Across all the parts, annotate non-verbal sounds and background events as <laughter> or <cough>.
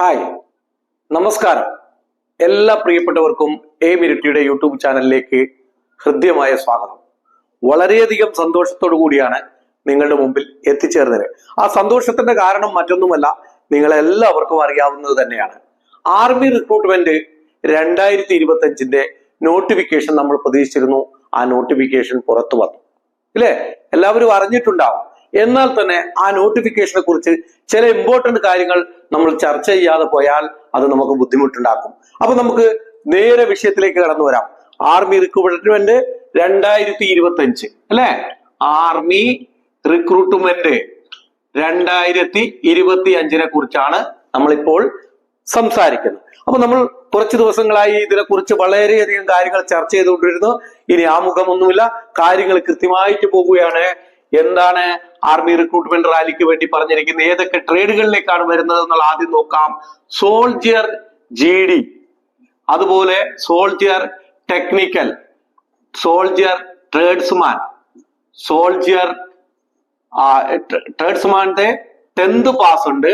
Hi. നമസ്കാരം. എല്ലാ പ്രിയപ്പെട്ടവർക്കും എ മിരുട്ടിയുടെ യൂട്യൂബ് ചാനലിലേക്ക് ഹൃദ്യമായ സ്വാഗതം. വളരെയധികം സന്തോഷത്തോടു കൂടിയാണ് നിങ്ങളുടെ മുമ്പിൽ എത്തിച്ചേർന്നത്. ആ സന്തോഷത്തിന്റെ കാരണം മറ്റൊന്നുമല്ല നിങ്ങളെല്ലാവർക്കും അറിയാവുന്നത് തന്നെയാണ്. ആർമി റിക്രൂട്ട്മെന്റ് രണ്ടായിരത്തി ഇരുപത്തി അഞ്ചിന്റെ നോട്ടിഫിക്കേഷൻ നമ്മൾ പ്രതീക്ഷിച്ചിരുന്നു. ആ നോട്ടിഫിക്കേഷൻ പുറത്തു വന്നു. ഇല്ലേ? എല്ലാവരും അറിഞ്ഞിട്ടുണ്ടാവും. എന്നാൽ തന്നെ ആ നോട്ടിഫിക്കേഷനെ കുറിച്ച് ചില ഇമ്പോർട്ടന്റ് കാര്യങ്ങൾ നമ്മൾ ചർച്ച ചെയ്യാതെ പോയാൽ അത് നമുക്ക് ബുദ്ധിമുട്ടുണ്ടാക്കും. അപ്പൊ നമുക്ക് നേരെ വിഷയത്തിലേക്ക് കടന്നു വരാം. ആർമി റിക്രൂട്ട്മെന്റ് രണ്ടായിരത്തി ഇരുപത്തി അഞ്ച് അല്ലെ? ആർമി റിക്രൂട്ട്മെന്റ് രണ്ടായിരത്തി ഇരുപത്തി അഞ്ചിനെ കുറിച്ചാണ് നമ്മളിപ്പോൾ സംസാരിക്കുന്നത്. അപ്പൊ നമ്മൾ കുറച്ച് ദിവസങ്ങളായി ഇതിനെക്കുറിച്ച് വളരെയധികം കാര്യങ്ങൾ ചർച്ച ചെയ്തുകൊണ്ടിരുന്നു. ഇനി ആമുഖമൊന്നുമില്ല. കാര്യങ്ങൾ കൃത്യമായിട്ട് പോവുകയാണ്. എന്താണ് ആർമി റിക്രൂട്ട്മെന്റ് റാലിക്ക് വേണ്ടി പറഞ്ഞിരിക്കുന്നത്? ഏതൊക്കെ ട്രേഡുകളിലേക്കാണ് വരുന്നത് എന്നുള്ള ആദ്യം നോക്കാം. സോൾജിയർ ജി ഡി അതുപോലെ soldier technical soldier tradesman soldier ട്രേഡ്സ്മാന്റെ tenth pass ഉണ്ട്.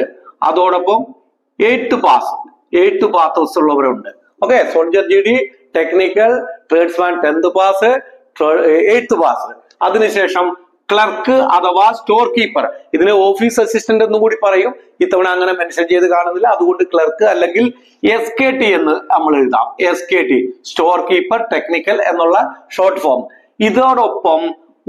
അതോടൊപ്പം എയ്ത്ത് പാസ് എയ്ത്ത് പാസ് ഉള്ളവരുണ്ട്. Okay soldier G D technical tradesman tenth pass eighth pass അതിനുശേഷം ക്ലർക്ക് അഥവാ സ്റ്റോർ കീപ്പർ ഇതിന് ഓഫീസ് അസിസ്റ്റന്റ് എന്നും കൂടി പറയും. ഇത്തവണ അങ്ങനെ മെൻഷൻ ചെയ്ത് കാണുന്നില്ല. അതുകൊണ്ട് ക്ലർക്ക് അല്ലെങ്കിൽ എസ് കെ ടി എന്ന് നമ്മൾ എഴുതാം. S K T store keeper technical എന്നുള്ള ഷോർട്ട് ഫോം ഇതോടൊപ്പം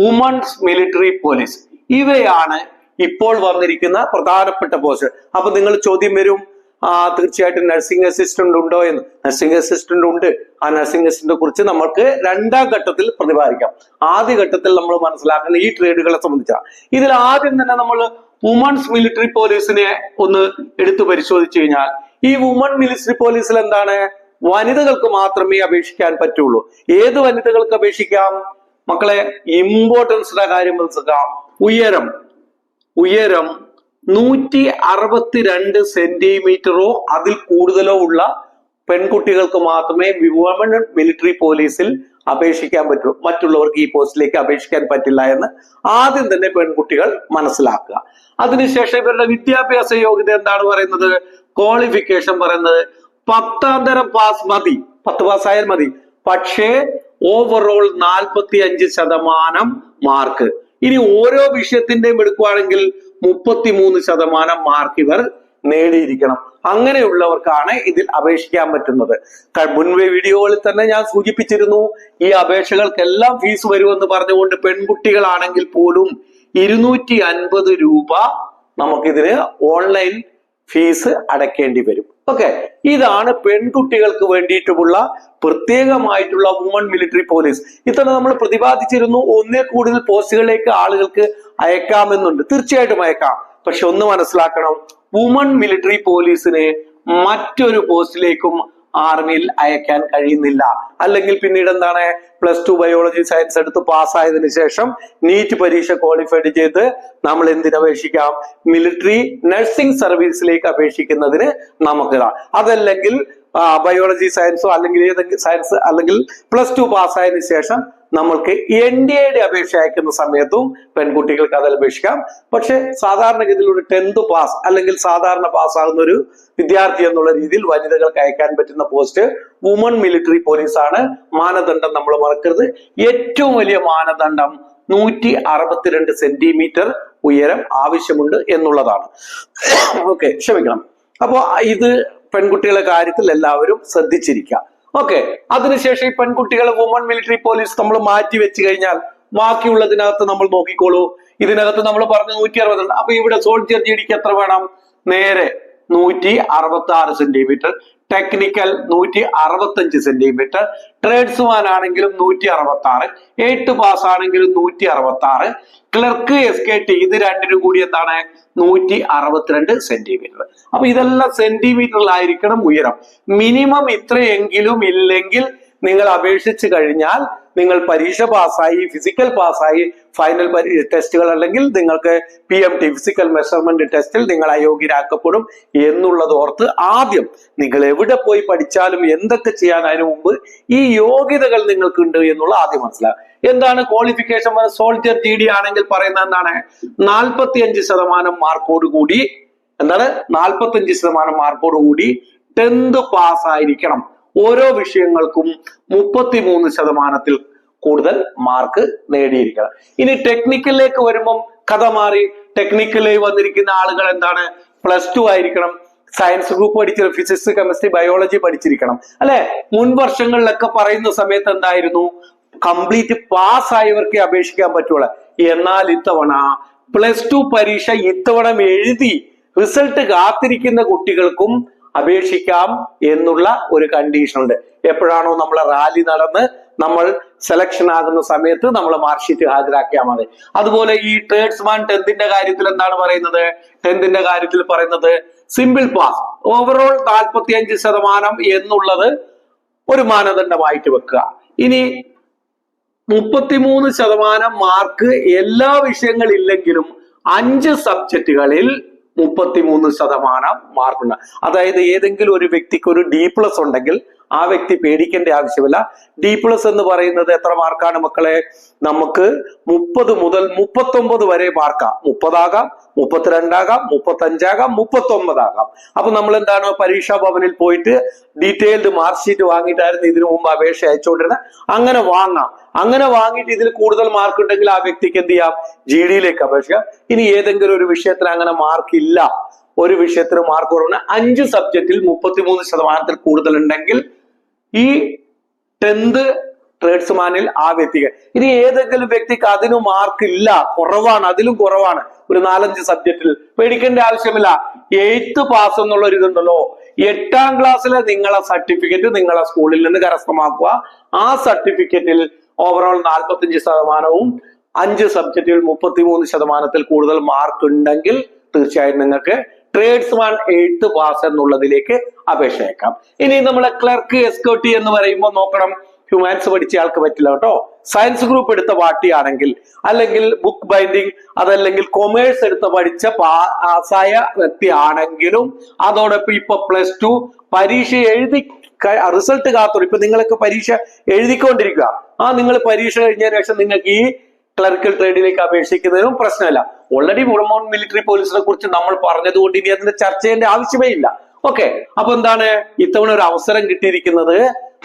വുമൺസ് മിലിറ്ററി പോലീസ് ഇവയാണ് ഇപ്പോൾ വന്നിരിക്കുന്ന പ്രധാനപ്പെട്ട പോസ്റ്റ് അപ്പൊ നിങ്ങൾ ചോദ്യം വരും. ആ തീർച്ചയായിട്ടും നഴ്സിംഗ് അസിസ്റ്റന്റ് ഉണ്ടോ എന്ന്. നഴ്സിംഗ് അസിസ്റ്റന്റ് ഉണ്ട്. ആ നഴ്സിംഗ് അസിസ്റ്റന്റിനെ കുറിച്ച് നമ്മൾക്ക് രണ്ടാം ഘട്ടത്തിൽ പ്രതിപാദിക്കാം. ആദ്യ ഘട്ടത്തിൽ നമ്മൾ മനസ്സിലാക്കുന്ന ഈ ട്രേഡുകളെ സംബന്ധിച്ചാണ് ഇതിൽ ആദ്യം തന്നെ നമ്മൾ വുമൺസ് മിലിറ്ററി പോലീസിനെ ഒന്ന് എടുത്തു പരിശോധിച്ചു കഴിഞ്ഞാൽ ഈ വുമൺ മിലിറ്ററി പോലീസിൽ എന്താണ്? വനിതകൾക്ക് മാത്രമേ അപേക്ഷിക്കാൻ പറ്റുള്ളൂ. ഏത് വനിതകൾക്ക് അപേക്ഷിക്കാം? മക്കളെ ഇമ്പോർട്ടൻസിന്റെ കാര്യം മനസ്സിലാക്കാം. ഉയരം. ഉയരം നൂറ്റി അറുപത്തിരണ്ട് സെന്റിമീറ്ററോ അതിൽ കൂടുതലോ ഉള്ള പെൺകുട്ടികൾക്ക് മാത്രമേ വിമൺ മിലിറ്ററി പോലീസിൽ അപേക്ഷിക്കാൻ പറ്റൂ. മറ്റുള്ളവർക്ക് ഈ പോസ്റ്റിലേക്ക് അപേക്ഷിക്കാൻ പറ്റില്ല എന്ന് ആദ്യം തന്നെ പെൺകുട്ടികൾ മനസ്സിലാക്കുക. അതിനുശേഷം ഇവരുടെ വിദ്യാഭ്യാസ യോഗ്യത എന്താണ് പറയുന്നത്? ക്വാളിഫിക്കേഷൻ പറയുന്നത്. പത്താം തരം പാസ് മതി. പത്ത് പാസ്സായാൽ മതി. പക്ഷേ ഓവറോൾ നാൽപ്പത്തി അഞ്ച് ശതമാനം മാർക്ക് ഇനി ഓരോ വിഷയത്തിന്റെയും എടുക്കുവാണെങ്കിൽ മുപ്പത്തിമൂന്ന് ശതമാനം മാർക്ക് ഇവർ നേടിയിരിക്കണം. അങ്ങനെയുള്ളവർക്കാണ് ഇതിൽ അപേക്ഷിക്കാൻ പറ്റുന്നത്. മുൻപേ വീഡിയോകളിൽ തന്നെ ഞാൻ സൂചിപ്പിച്ചിരുന്നു ഈ അപേക്ഷകൾക്കെല്ലാം ഫീസ് വരുമെന്ന് പറഞ്ഞുകൊണ്ട് പെൺകുട്ടികളാണെങ്കിൽ പോലും ഇരുന്നൂറ്റി അൻപത് രൂപ നമുക്കിതിന് ഓൺലൈൻ ഫീസ് അടയ്ക്കേണ്ടി വരും. ഓക്കെ ഇതാണ് പെൺകുട്ടികൾക്ക് വേണ്ടിയിട്ടുള്ള പ്രത്യേകമായിട്ടുള്ള വുമൺ മിലിറ്ററി പോലീസ് ഇത്തവണ നമ്മൾ പ്രതിപാദിച്ചിരുന്നു ഒന്നേ കൂടുതൽ പോസ്റ്റുകളിലേക്ക് ആളുകൾക്ക് അയക്കാമെന്നുണ്ട്. തീർച്ചയായിട്ടും അയക്കാം. പക്ഷെ ഒന്ന് മനസ്സിലാക്കണം. വുമൺ മിലിറ്ററി പോലീസിനെ മറ്റൊരു പോസ്റ്റിലേക്കും ആർമിയിൽ അയക്കാൻ കഴിയുന്നില്ല. അല്ലെങ്കിൽ പിന്നീട് എന്താണ്? പ്ലസ് ടു ബയോളജി സയൻസ് എടുത്ത് പാസ്സായതിനു ശേഷം നീറ്റ് പരീക്ഷ ക്വാളിഫൈഡ് ചെയ്ത് നമ്മൾ എന്തിനപേക്ഷിക്കാം? മിലിറ്ററി നഴ്സിംഗ് സർവീസിലേക്ക് അപേക്ഷിക്കുന്നതിന് നമുക്കിതാ അതല്ലെങ്കിൽ ബയോളജി സയൻസോ അല്ലെങ്കിൽ ഏതെങ്കിലും സയൻസ് അല്ലെങ്കിൽ പ്ലസ് ടു പാസ്സായതിനു ശേഷം നമ്മൾക്ക് എൻ ഡി എയുടെ അപേക്ഷ അയക്കുന്ന സമയത്തും പെൺകുട്ടികൾക്ക് അതിൽ അപേക്ഷിക്കാം. പക്ഷെ സാധാരണഗതിയിൽ ഒരു ടെൻത്ത് പാസ് അല്ലെങ്കിൽ സാധാരണ പാസ്സാകുന്ന ഒരു വിദ്യാർത്ഥി എന്നുള്ള രീതിയിൽ വനിതകൾക്ക് അയക്കാൻ പറ്റുന്ന പോസ്റ്റ് വുമൺ മിലിറ്ററി പോലീസ് ആണ് മാനദണ്ഡം നമ്മൾ മറക്കരുത്. ഏറ്റവും വലിയ മാനദണ്ഡം നൂറ്റി അറുപത്തിരണ്ട് സെന്റിമീറ്റർ ഉയരം ആവശ്യമുണ്ട് എന്നുള്ളതാണ്. ഓക്കെ ക്ഷമിക്കണം. അപ്പോ ഇത് പെൺകുട്ടികളുടെ കാര്യത്തിൽ എല്ലാവരും ശ്രദ്ധിച്ചിരിക്കുക. ഓക്കെ. അതിനുശേഷം ഈ പെൺകുട്ടികൾ വുമൺ മിലിറ്ററി പോലീസ് നമ്മൾ മാറ്റി വെച്ച് കഴിഞ്ഞാൽ ബാക്കിയുള്ളതിനകത്ത് നമ്മൾ നോക്കിക്കോളൂ. ഇതിനകത്ത് നമ്മൾ പറഞ്ഞ നൂറ്റി അറുപത്തിരണ്ട് അപ്പൊ ഇവിടെ സോൾജിയർ ജി ഡിക്ക് എത്ര വേണം? നേരെ നൂറ്റി അറുപത്തി ആറ് സെന്റിമീറ്റർ ടെക്നിക്കൽ നൂറ്റി അറുപത്തഞ്ച് സെന്റിമീറ്റർ ട്രേഡ്സ്മാൻ ആണെങ്കിലും നൂറ്റി അറുപത്തി ആറ് എയ്റ്റ് പാസ് ആണെങ്കിലും നൂറ്റി അറുപത്തി ആറ് ക്ലർക്ക് എസ് കെ ടി ഇത് രണ്ടിനും കൂടി എന്താണ്? നൂറ്റി അറുപത്തിരണ്ട് സെന്റിമീറ്റർ അപ്പൊ ഇതെല്ലാം സെന്റിമീറ്ററിലായിരിക്കണം ഉയരം. മിനിമം ഇത്രയെങ്കിലും ഇല്ലെങ്കിൽ നിങ്ങൾ അപേക്ഷിച്ചു കഴിഞ്ഞാൽ നിങ്ങൾ പരീക്ഷ പാസ്സായി ഫിസിക്കൽ പാസ്സായി ഫൈനൽ ടെസ്റ്റുകൾ അല്ലെങ്കിൽ നിങ്ങൾക്ക് P M T physical measurement ടെസ്റ്റിൽ നിങ്ങൾ അയോഗ്യരാക്കപ്പെടും എന്നുള്ളത് ഓർത്ത് ആദ്യം നിങ്ങൾ എവിടെ പോയി പഠിച്ചാലും എന്തൊക്കെ ചെയ്യാൻ അതിനു മുമ്പ് ഈ യോഗ്യതകൾ നിങ്ങൾക്കുണ്ട് എന്നുള്ള ആദ്യം മനസ്സിലാക്കുക. എന്താണ് ക്വാളിഫിക്കേഷൻ സോൾജർ ജി ഡി ആണെങ്കിൽ പറയുന്ന എന്താണ്? നാൽപ്പത്തി അഞ്ച് ശതമാനം മാർക്കോട് കൂടി എന്താണ്? നാൽപ്പത്തി അഞ്ച് ശതമാനം മാർക്കോട് കൂടി ടെൻത്ത് പാസ് ആയിരിക്കണം. ഓരോ വിഷയങ്ങൾക്കും മുപ്പത്തിമൂന്ന് ശതമാനത്തിൽ കൂടുതൽ മാർക്ക് നേടിയിരിക്കണം. ഇനി ടെക്നിക്കലിലേക്ക് വരുമ്പം കഥ മാറി ടെക്നിക്കലിൽ വന്നിരിക്കുന്ന ആളുകൾ എന്താണ്? പ്ലസ് ടു ആയിരിക്കണം. സയൻസ് ഗ്രൂപ്പ് പഠിച്ച ഫിസിക്സ് കെമിസ്ട്രി ബയോളജി പഠിച്ചിരിക്കണം. അല്ലെ? മുൻ വർഷങ്ങളിലൊക്കെ പറയുന്ന സമയത്ത് എന്തായിരുന്നു? കംപ്ലീറ്റ് പാസ് ആയവർക്ക് അപേക്ഷിക്കാൻ പറ്റുള്ളൂ. എന്നാൽ ഇത്തവണ പ്ലസ് ടു പരീക്ഷ ഇത്തവണ എഴുതി റിസൾട്ട് കാത്തിരിക്കുന്ന കുട്ടികൾക്കും അപേക്ഷിക്കാം എന്നുള്ള ഒരു കണ്ടീഷൻ ഉണ്ട്. എപ്പോഴാണോ നമ്മൾ റാലി നടന്ന് നമ്മൾ സെലക്ഷൻ ആകുന്ന സമയത്ത് നമ്മൾ മാർക്ക് ഷീറ്റ് ഹാജരാക്കിയാൽ മതി. അതുപോലെ ഈ ട്രേഡ്സ്മാൻ ടെൻത്തിന്റെ കാര്യത്തിൽ എന്താണ് പറയുന്നത്? ടെൻത്തിന്റെ കാര്യത്തിൽ പറയുന്നത് സിമ്പിൾ പാസ് ഓവറോൾ നാൽപ്പത്തി അഞ്ച് ശതമാനം എന്നുള്ളത് ഒരു മാനദണ്ഡമായിട്ട് വെക്കുക. ഇനി മുപ്പത്തിമൂന്ന് ശതമാനം മാർക്ക് എല്ലാ വിഷയങ്ങളില്ലെങ്കിലും അഞ്ച് സബ്ജക്റ്റുകളിൽ മുപ്പത്തിമൂന്ന് ശതമാനം മാർക്കുണ്ട്. അതായത് ഏതെങ്കിലും ഒരു വ്യക്തിക്ക് ഒരു ഡി പ്ലസ് ഉണ്ടെങ്കിൽ ആ വ്യക്തി പേടിക്കേണ്ട ആവശ്യമില്ല. ഡി പ്ലസ് എന്ന് പറയുന്നത് എത്ര മാർക്കാണ് മക്കളെ? നമുക്ക് മുപ്പത് മുതൽ മുപ്പത്തൊമ്പത് വരെ മാർക്കാം മുപ്പതാകാം മുപ്പത്തിരണ്ടാകാം മുപ്പത്തഞ്ചാകാം മുപ്പത്തൊമ്പതാകാം. അപ്പൊ നമ്മൾ എന്താണ് പരീക്ഷാ ഭവനിൽ പോയിട്ട് ഡീറ്റെയിൽഡ് മാർക്ക് ഷീറ്റ് വാങ്ങിയിട്ടായിരുന്നു ഇതിനു മുമ്പ് അപേക്ഷ അയച്ചുകൊണ്ടിരുന്നത്. അങ്ങനെ വാങ്ങാം. അങ്ങനെ വാങ്ങിയിട്ട് ഇതിൽ കൂടുതൽ മാർക്ക് ഉണ്ടെങ്കിൽ ആ വ്യക്തിക്ക് എന്ത് ചെയ്യാം? ജി ഡിയിലേക്ക് അപേക്ഷിക്കാം. ഇനി ഏതെങ്കിലും ഒരു വിഷയത്തിന് അങ്ങനെ മാർക്ക് ഇല്ല. ഒരു വിഷയത്തിന് മാർക്ക് കുറവാണ് അഞ്ച് സബ്ജക്റ്റിൽ മുപ്പത്തിമൂന്ന് ശതമാനത്തിൽ കൂടുതൽ ഉണ്ടെങ്കിൽ ഈ ടെൻത്ത് ട്രേഡ്സ്മാനിൽ ആ വ്യക്തിക്ക് ഇനി ഏതെങ്കിലും വ്യക്തിക്ക് അതിന് മാർക്ക് ഇല്ല. കുറവാണ്. അതിലും കുറവാണ്. ഒരു നാലഞ്ച് സബ്ജക്റ്റിൽ പേടിക്കേണ്ട ആവശ്യമില്ല. എയ്ത്ത് പാസ് എന്നുള്ള ഒരു ഇതുണ്ടല്ലോ. എട്ടാം ക്ലാസ്സിലെ നിങ്ങളെ സർട്ടിഫിക്കറ്റ് നിങ്ങളെ സ്കൂളിൽ നിന്ന് കരസ്ഥമാക്കുക. ആ സർട്ടിഫിക്കറ്റിൽ ഓവറോൾ നാൽപ്പത്തിയഞ്ച് ശതമാനവും അഞ്ച് സബ്ജക്റ്റിൽ മുപ്പത്തിമൂന്ന് ശതമാനത്തിൽ കൂടുതൽ മാർക്ക് ഉണ്ടെങ്കിൽ തീർച്ചയായും നിങ്ങൾക്ക് ട്രേഡ്സ്മാൻ എയ്ത്ത് പാസ് എന്നുള്ളതിലേക്ക് അപേക്ഷ അയക്കാം. ഇനി നമ്മളെ ക്ലർക്ക് എസ്കോട്ടി എന്ന് പറയുമ്പോൾ നോക്കണം. ഹ്യൂമാൻസ് പഠിച്ച ആൾക്ക് പറ്റില്ല കേട്ടോ. സയൻസ് ഗ്രൂപ്പ് എടുത്ത പാർട്ടിയാണെങ്കിൽ അല്ലെങ്കിൽ ബുക്ക് ബൈൻഡിങ് അതല്ലെങ്കിൽ കൊമേഴ്സ് എടുത്ത് പഠിച്ച പാസ്സായ വ്യക്തി ആണെങ്കിലും അതോടൊപ്പം ഇപ്പൊ പ്ലസ് ടു പരീക്ഷ എഴുതി റിസൾട്ട് കാത്തോളൂ ഇപ്പൊ നിങ്ങൾക്ക് പരീക്ഷ എഴുതിക്കൊണ്ടിരിക്കുക. ആ നിങ്ങൾ പരീക്ഷ കഴിഞ്ഞതിന് ശേഷം നിങ്ങൾക്ക് ഈ ക്ലറിക്കൽ ട്രേഡിലേക്ക് അപേക്ഷിക്കുന്നതിനും പ്രശ്നമില്ല. ഓൾറെഡി മുറമോൺ മിലിറ്ററി പോലീസിനെ കുറിച്ച് നമ്മൾ പറഞ്ഞതുകൊണ്ട് ഇനി അതിന്റെ ചർച്ച ചെയ്യേണ്ട ആവശ്യമേ ഇല്ല. ഓക്കെ അപ്പൊ എന്താണ്? ഇത്തവണ ഒരു അവസരം കിട്ടിയിരിക്കുന്നത്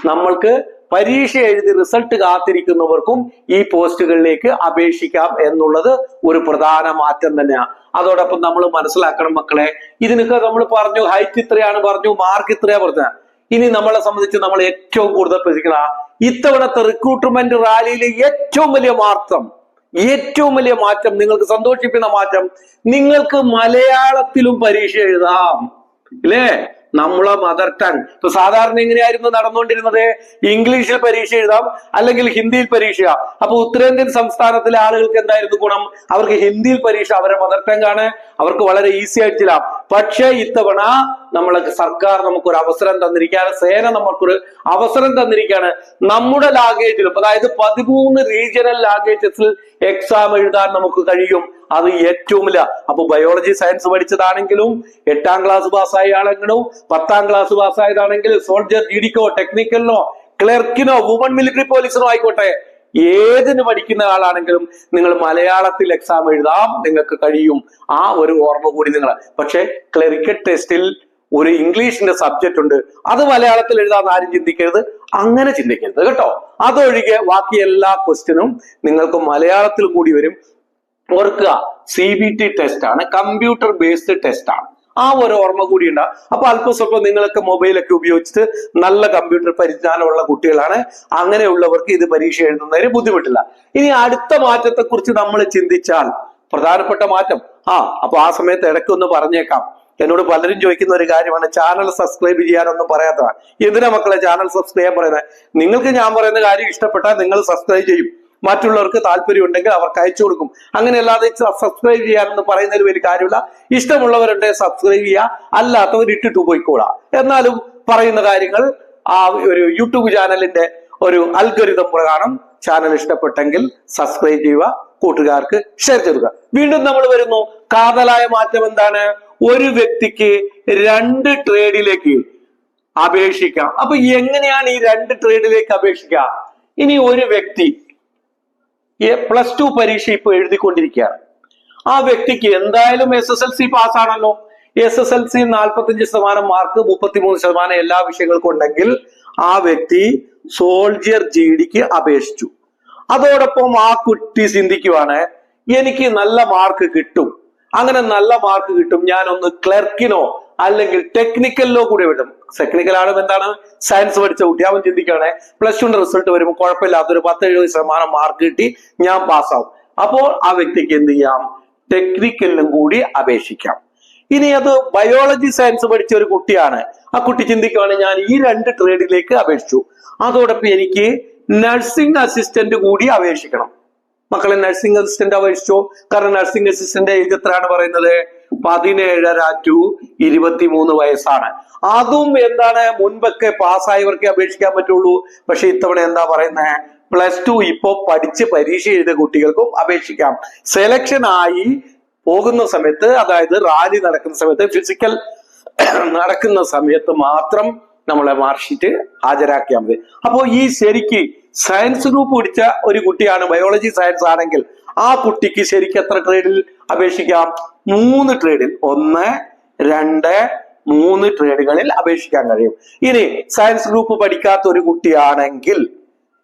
നമ്മൾക്ക് പരീക്ഷ എഴുതി റിസൾട്ട് കാത്തിരിക്കുന്നവർക്കും ഈ പോസ്റ്റുകളിലേക്ക് അപേക്ഷിക്കാം എന്നുള്ളത് ഒരു പ്രധാന മാറ്റം തന്നെയാണ് അതോടൊപ്പം നമ്മൾ മനസ്സിലാക്കണം മക്കളെ ഇതിനൊക്കെ നമ്മൾ പറഞ്ഞു ഹൈറ്റ് ഇത്രയാണ് പറഞ്ഞു മാർക്ക് ഇത്രയാ പറഞ്ഞത്. ഇനി നമ്മളെ സംബന്ധിച്ച് നമ്മൾ ഏറ്റവും കൂടുതൽ പ്രതീക്ഷിക്കുന്ന ഇത്തവണത്തെ റിക്രൂട്ട്മെന്റ് റാലിയിലെ ഏറ്റവും വലിയ മാറ്റം ഏറ്റവും വലിയ മാറ്റം നിങ്ങൾക്ക് സന്തോഷിപ്പിക്കുന്ന മാറ്റം നിങ്ങൾക്ക് മലയാളത്തിലും പരീക്ഷ എഴുതാം. ഇല്ലേ? നമ്മളെ മദർ ടങ് ഇപ്പൊ സാധാരണ എങ്ങനെയായിരുന്നു നടന്നുകൊണ്ടിരുന്നത്? ഇംഗ്ലീഷിൽ പരീക്ഷ എഴുതാം അല്ലെങ്കിൽ ഹിന്ദിയിൽ പരീക്ഷ അപ്പൊ ഉത്തരേന്ത്യൻ സംസ്ഥാനത്തിലെ ആളുകൾക്ക് എന്തായിരുന്നു ഗുണം? അവർക്ക് ഹിന്ദിയിൽ പരീക്ഷ അവരെ മദർ ടങ് ആണ്. അവർക്ക് വളരെ ഈസി ആയിട്ട് ചെല്ലാം പക്ഷേ ഇത്തവണ നമ്മളെ സർക്കാർ നമുക്കൊരു അവസരം തന്നിരിക്കുകയാണ്. സേന നമുക്കൊരു അവസരം തന്നിരിക്കുകയാണ്. നമ്മുടെ ലാംഗ്വേജിലും അതായത് പതിമൂന്ന് റീജിയണൽ ലാംഗ്വേജസിൽ എക്സാം എഴുതാൻ നമുക്ക് കഴിയും. അത് ഏറ്റവും ഇല്ല അപ്പൊ ബയോളജി സയൻസ് പഠിച്ചതാണെങ്കിലും എട്ടാം ക്ലാസ് പാസ്സായ ആളെങ്കിലും പത്താം ക്ലാസ് പാസ്സായതാണെങ്കിൽ സോൾജർ ഡിഡിക്കോ ടെക്നിക്കലിനോ ക്ലർക്കിനോ വുമൺ മിലിറ്ററി പോലീസിനോ ആയിക്കോട്ടെ ഏതിന് പഠിക്കുന്ന ആളാണെങ്കിലും നിങ്ങൾ മലയാളത്തിൽ എക്സാം എഴുതാം. നിങ്ങൾക്ക് കഴിയും. ആ ഒരു ഓർമ്മ കൂടി നിങ്ങൾ പക്ഷെ ക്ലറിക്കൽ ടെസ്റ്റിൽ ഒരു ഇംഗ്ലീഷിന്റെ സബ്ജക്റ്റ് ഉണ്ട്. അത് മലയാളത്തിൽ എഴുതാൻ ആരും ചിന്തിക്കരുത്. അങ്ങനെ ചിന്തിക്കരുത് കേട്ടോ. അതൊഴികെ ബാക്കി എല്ലാ ക്വസ്റ്റ്യനും നിങ്ങൾക്ക് മലയാളത്തിൽ കൂടി വരും. ഓർക്കുക സി ബി ടി ടെസ്റ്റ് ആണ് കമ്പ്യൂട്ടർ ബേസ്ഡ് ടെസ്റ്റ് ആണ്. ആ ഒരു ഓർമ്മ കൂടി ഉണ്ടാവും അപ്പൊ അല്പസ്വല്പം നിങ്ങളൊക്കെ മൊബൈലൊക്കെ ഉപയോഗിച്ചിട്ട് നല്ല കമ്പ്യൂട്ടർ പരിജ്ഞാനമുള്ള കുട്ടികളാണ്. അങ്ങനെയുള്ളവർക്ക് ഇത് പരീക്ഷ എഴുതുന്നതിന് ബുദ്ധിമുട്ടില്ല. ഇനി അടുത്ത മാറ്റത്തെ കുറിച്ച് നമ്മൾ ചിന്തിച്ചാൽ പ്രധാനപ്പെട്ട മാറ്റം. ആ അപ്പൊ ആ സമയത്ത് ഇടയ്ക്കൊന്ന് പറഞ്ഞേക്കാം. എന്നോട് പലരും ചോദിക്കുന്ന ഒരു കാര്യമാണ് ചാനൽ സബ്സ്ക്രൈബ് ചെയ്യാനൊന്നും പറയാത്തതാണ്. എന്തിനാ മക്കളെ ചാനൽ സബ്സ്ക്രൈബ് പറയുന്നത്? നിങ്ങൾക്ക് ഞാൻ പറയുന്ന കാര്യം ഇഷ്ടപ്പെട്ടാൽ നിങ്ങൾ സബ്സ്ക്രൈബ് ചെയ്യും. മറ്റുള്ളവർക്ക് താല്പര്യം ഉണ്ടെങ്കിൽ അവർക്ക് അയച്ചു കൊടുക്കും. അങ്ങനെ അല്ലാതെ സബ്സ്ക്രൈബ് ചെയ്യാനെന്ന് പറയുന്നതിൽ വലിയ കാര്യമില്ല. ഇഷ്ടമുള്ളവരുണ്ട് സബ്സ്ക്രൈബ് ചെയ്യുക. അല്ലാത്തവർ ഇട്ടിട്ട് പോയിക്കോളാം എന്നാലും പറയുന്ന കാര്യങ്ങൾ ആ ഒരു യൂട്യൂബ് ചാനലിന്റെ ഒരു അൽഗരിതം പ്രകാരം ചാനൽ ഇഷ്ടപ്പെട്ടെങ്കിൽ സബ്സ്ക്രൈബ് ചെയ്യുക. കൂട്ടുകാർക്ക് ഷെയർ ചെയ്യുക വീണ്ടും നമ്മൾ വരുന്നു. കാതലായ മാറ്റം എന്താണ്? ഒരു വ്യക്തിക്ക് രണ്ട് ട്രേഡിലേക്ക് അപേക്ഷിക്കാം. അപ്പൊ എങ്ങനെയാണ് ഈ രണ്ട് ട്രേഡിലേക്ക് അപേക്ഷിക്കുക ഇനി ഒരു വ്യക്തി പ്ലസ് ടു പരീക്ഷ ഇപ്പൊ എഴുതിക്കൊണ്ടിരിക്കുകയാണ്. ആ വ്യക്തിക്ക് എന്തായാലും എസ് എസ് എൽ സി പാസ്സാണല്ലോ എസ് എസ് എൽ സി നാൽപ്പത്തഞ്ച് ശതമാനം മാർക്ക് മുപ്പത്തിമൂന്ന് ശതമാനം എല്ലാ വിഷയങ്ങൾക്കും ഉണ്ടെങ്കിൽ ആ വ്യക്തി സോൾജിയർ ജി ഡിക്ക് അപേക്ഷിച്ചു. അതോടൊപ്പം ആ കുട്ടി ചിന്തിക്കുവാണ് എനിക്ക് നല്ല മാർക്ക് കിട്ടും. അങ്ങനെ നല്ല മാർക്ക് കിട്ടും. ഞാനൊന്ന് ക്ലർക്കിനോ അല്ലെങ്കിൽ ടെക്നിക്കലിലോ കൂടെ വിടും. ടെക്നിക്കൽ ആണ് എന്താണ്? സയൻസ് പഠിച്ച കുട്ടി. അവൻ ചിന്തിക്കുകയാണ് പ്ലസ് ടുന്റെ റിസൾട്ട് വരുമ്പോൾ കുഴപ്പമില്ലാത്ത ഒരു പത്ത് എഴുപത് ശതമാനം മാർക്ക് കിട്ടി ഞാൻ പാസ്സാവും അപ്പോൾ ആ വ്യക്തിക്ക് എന്ത് ചെയ്യാം? ടെക്നിക്കലിനും കൂടി അപേക്ഷിക്കാം. ഇനി അത് ബയോളജി സയൻസ് പഠിച്ച ഒരു കുട്ടിയാണ്. ആ കുട്ടി ചിന്തിക്കുകയാണ് ഞാൻ ഈ രണ്ട് ട്രേഡിലേക്ക് അപേക്ഷിച്ചു. അതോടൊപ്പം എനിക്ക് നഴ്സിംഗ് അസിസ്റ്റന്റ് കൂടി അപേക്ഷിക്കണം. മക്കളെ നഴ്സിംഗ് അസിസ്റ്റന്റ് അപേക്ഷിച്ചു? കാരണം നഴ്സിംഗ് അസിസ്റ്റന്റ് ഏജ് എത്രയാണ് പറയുന്നത്? പതിനേഴര ടു ഇരുപത്തിമൂന്ന് വയസ്സാണ്. അതും എന്താണ് മുൻപൊക്കെ പാസ്സായവർക്ക് അപേക്ഷിക്കാൻ പറ്റുള്ളൂ. പക്ഷെ ഇത്തവണ എന്താ പറയുന്നത് പ്ലസ് ടു ഇപ്പോ പഠിച്ച് പരീക്ഷ എഴുതിയ കുട്ടികൾക്കും അപേക്ഷിക്കാം. സെലക്ഷൻ ആയി പോകുന്ന സമയത്ത് അതായത് റാലി നടക്കുന്ന സമയത്ത് ഫിസിക്കൽ <coughs> നടക്കുന്ന സമയത്ത് മാത്രം നമ്മളെ മാർക്ക്ഷീറ്റ് ഹാജരാക്കിയാൽ മതി. അപ്പോൾ ഈ ശരിക്ക് സയൻസ് ഗ്രൂപ്പ് പിടിച്ച ഒരു കുട്ടിയാണ് ബയോളജി സയൻസ് ആണെങ്കിൽ ആ കുട്ടിക്ക് ശരിക്ക് എത്ര ട്രേഡിൽ അപേക്ഷിക്കാം? മൂന്ന് ട്രേഡിൽ ഒന്ന് രണ്ട് മൂന്ന് ട്രേഡുകളിൽ അപേക്ഷിക്കാൻ കഴിയും. ഇനി സയൻസ് ഗ്രൂപ്പ് പഠിക്കാത്ത ഒരു കുട്ടിയാണെങ്കിൽ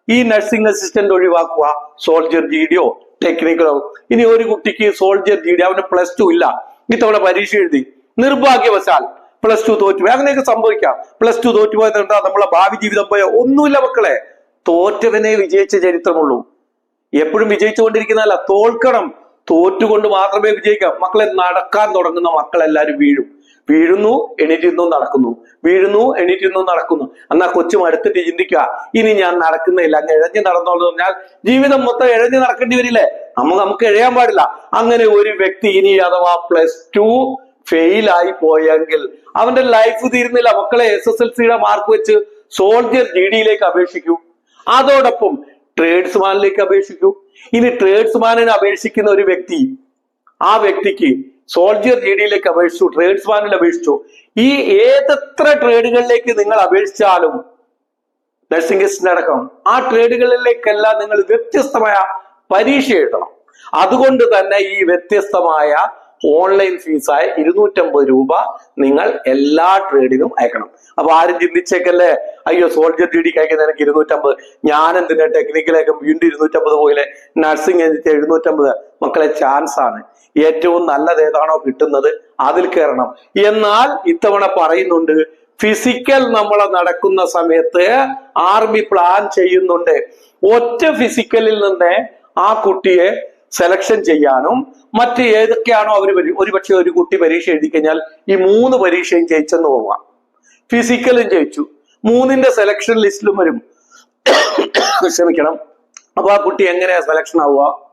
ഈ നഴ്സിംഗ് അസിസ്റ്റന്റ് ഒഴിവാക്കുക. സോൾജർ ജി ഡിയോ ടെക്നിക്കലോ ഇനി ഒരു കുട്ടിക്ക് സോൾജർ ജി അവന് പ്ലസ് ടു ഇല്ല. ഇത്തവണ പരീക്ഷ എഴുതി. നിർഭാഗ്യവശാൽ പ്ലസ് ടു തോറ്റുപോയി. അങ്ങനെയൊക്കെ സംഭവിക്കാം. പ്ലസ് ടു തോറ്റുപോയത് നമ്മളെ ഭാവി ജീവിതം പോയ ഒന്നുമില്ല മക്കളെ. തോറ്റവനെ വിജയിച്ച ചരിത്രമുള്ളൂ. എപ്പോഴും വിജയിച്ചുകൊണ്ടിരിക്കുന്നതല്ല തോൽക്കണം. തോറ്റുകൊണ്ട് മാത്രമേ വിജയിക്കാം. മക്കളെ നടക്കാൻ തുടങ്ങുന്ന മക്കളെല്ലാരും വീഴും. വീഴുന്നു എണീറ്റിരുന്നു നടക്കുന്നു. വീഴുന്നു എണീറ്റിരുന്നു നടക്കുന്നു. എന്നാ കൊച്ചു മടുത്തിട്ട് ചിന്തിക്കുക ഇനി ഞാൻ നടക്കുന്നില്ല അങ്ങ് ഇഴഞ്ഞു നടന്നോളെന്ന് പറഞ്ഞാൽ ജീവിതം മൊത്തം എഴഞ്ഞു നടക്കേണ്ടി വരില്ലേ? നമ്മ നമുക്ക് എഴയാൻ പാടില്ല. അങ്ങനെ ഒരു വ്യക്തി ഇനി അഥവാ പ്ലസ് ടു ഫെയിൽ ആയി പോയെങ്കിൽ അവന്റെ ലൈഫ് തീരുന്നില്ല. മക്കളെ എസ് എസ് എൽ സിയുടെ മാർക്ക് വെച്ച് സോൾജിയർ ജി ഡിയിലേക്ക് അപേക്ഷിക്കൂ. അതോടൊപ്പം ട്രേഡ്സ്മാനിലേക്ക് അപേക്ഷിക്കൂ ഇനി ട്രേഡ്സ്മാനിന് അപേക്ഷിക്കുന്ന ഒരു വ്യക്തി ആ വ്യക്തിക്ക് സോൾജിയർ ജി ഡിയിലേക്ക് അപേക്ഷിച്ചു ട്രേഡ്സ്മാനിൽ അപേക്ഷിച്ചു. ഈ ഏതെത്ര ട്രേഡുകളിലേക്ക് നിങ്ങൾ അപേക്ഷിച്ചാലും നഴ്സിംഗ് അടക്കം ആ ട്രേഡുകളിലേക്കെല്ലാം നിങ്ങൾ വ്യത്യസ്തമായ പരീക്ഷ എഴുതണം. അതുകൊണ്ട് തന്നെ ഈ വ്യത്യസ്തമായ ഓൺലൈൻ ഫീസായ ഇരുന്നൂറ്റമ്പത് രൂപ നിങ്ങൾ എല്ലാ ട്രേഡിനും അയക്കണം. അപ്പൊ ആരും ചിന്തിച്ചേക്കല്ലേ? അയ്യോ സോൾജർ ഡിഡിക്ക് അയക്കുന്ന എനിക്ക് ഇരുന്നൂറ്റമ്പത്. ഞാൻ എന്തിനാ ടെക്നിക്കലേക്ക് വീണ്ടും ഇരുന്നൂറ്റമ്പത് പോയില്ലേ? നഴ്സിംഗ് എന്നിട്ട് എഴുന്നൂറ്റമ്പത്. മക്കളെ ചാൻസ് ആണ്. ഏറ്റവും നല്ലത് ഏതാണോ കിട്ടുന്നത് അതിൽ കയറണം. എന്നാൽ ഇത്തവണ പറയുന്നുണ്ട് ഫിസിക്കൽ നമ്മൾ നടക്കുന്ന സമയത്ത് ആർമി പ്ലാൻ ചെയ്യുന്നുണ്ട്. ഒറ്റ ഫിസിക്കലിൽ നിന്ന് ആ കുട്ടിയെ സെലക്ഷൻ ചെയ്യാനും മറ്റ് ഏതൊക്കെയാണോ അവർ ഒരു പക്ഷേ ഒരു കുട്ടി പരീക്ഷ എഴുതി കഴിഞ്ഞാൽ ഈ മൂന്ന് പരീക്ഷയും ജയിച്ചെന്ന് പോവാം. ഫിസിക്കലും ജയിച്ചു. മൂന്നിന്റെ സെലക്ഷൻ ലിസ്റ്റിലും വരും. ക്ഷമിക്കണം. അപ്പൊ ആ കുട്ടി എങ്ങനെയാ സെലക്ഷൻ ആവുക?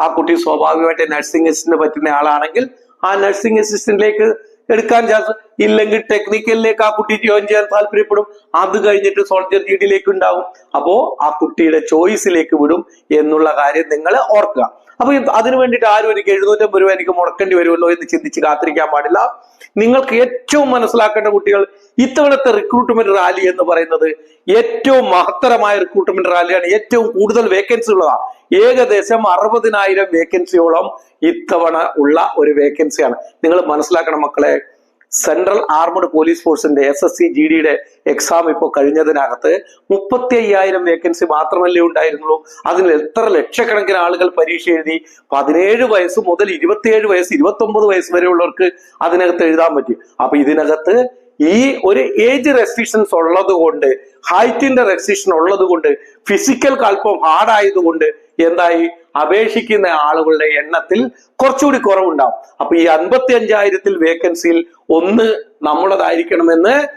ആ കുട്ടി സ്വാഭാവികമായിട്ട് നഴ്സിംഗ് അസിസ്റ്റന്റ് പറ്റുന്ന ആളാണെങ്കിൽ ആ നഴ്സിംഗ് അസിസ്റ്റന്റിലേക്ക് എടുക്കാൻ ചാൻസ് ഇല്ലെങ്കിൽ ടെക്നിക്കലിലേക്ക് ആ കുട്ടി ജോയിൻ ചെയ്യാൻ താല്പര്യപ്പെടും. അത് കഴിഞ്ഞിട്ട് സോൾജർ ജിഡിയിലേക്ക് ഉണ്ടാവും. അപ്പോ ആ കുട്ടിയുടെ ചോയ്സിലേക്ക് വിടും എന്നുള്ള കാര്യം നിങ്ങൾ ഓർക്കുക. അപ്പൊ അതിനു വേണ്ടിയിട്ട് ആരും എനിക്ക് എഴുന്നൂറ്റമ്പത് രൂപ എനിക്ക് മുടക്കേണ്ടി വരുമല്ലോ എന്ന് ചിന്തിച്ച് കാത്തിരിക്കാൻ പാടില്ല. നിങ്ങൾക്ക് ഏറ്റവും മനസ്സിലാക്കേണ്ട കുട്ടികൾ ഇത്തവണത്തെ റിക്രൂട്ട്മെന്റ് റാലി എന്ന് പറയുന്നത് ഏറ്റവും മഹത്തരമായ റിക്രൂട്ട്മെന്റ് റാലിയാണ് ഏറ്റവും കൂടുതൽ വേക്കൻസി ഉള്ളതാണ് ഏകദേശം അറുപതിനായിരം വേക്കൻസിയോളം ഇത്തവണ ഉള്ള ഒരു വേക്കൻസിയാണ് നിങ്ങൾ മനസ്സിലാക്കണം മക്കളെ സെൻട്രൽ ആർമഡ് പോലീസ് ഫോഴ്സിന്റെ എസ് എസ് സി ജി ഡിയുടെ എക്സാം ഇപ്പോൾ കഴിഞ്ഞതിനകത്ത് മുപ്പത്തി അയ്യായിരം വേക്കൻസി മാത്രമല്ലേ ഉണ്ടായിരുന്നുള്ളൂ. അതിൽ എത്ര ലക്ഷക്കണക്കിന് ആളുകൾ പരീക്ഷ എഴുതി? പതിനേഴ് വയസ്സ് മുതൽ ഇരുപത്തിയേഴ് വയസ്സ് ഇരുപത്തി ഒമ്പത് വയസ്സ് വരെയുള്ളവർക്ക് അതിനകത്ത് എഴുതാൻ പറ്റി. അപ്പൊ ഇതിനകത്ത് ഈ ഒരു ഏജ് റെസ്ട്രിക്ഷൻസ് ഉള്ളത് കൊണ്ട് ഹൈറ്റിന്റെ റെസ്ട്രിക്ഷൻ ഉള്ളത് കൊണ്ട് ഫിസിക്കൽ ഹാർഡ് ഹാർഡായതുകൊണ്ട് എന്തായി? അപേക്ഷിക്കുന്ന ആളുകളുടെ എണ്ണത്തിൽ കുറച്ചുകൂടി കുറവുണ്ടാവും. അപ്പൊ ഈ അൻപത്തി അഞ്ചായിരത്തിൽ വേക്കൻസിയിൽ ഒന്ന് നമ്മുടേതായിരിക്കണമെന്ന്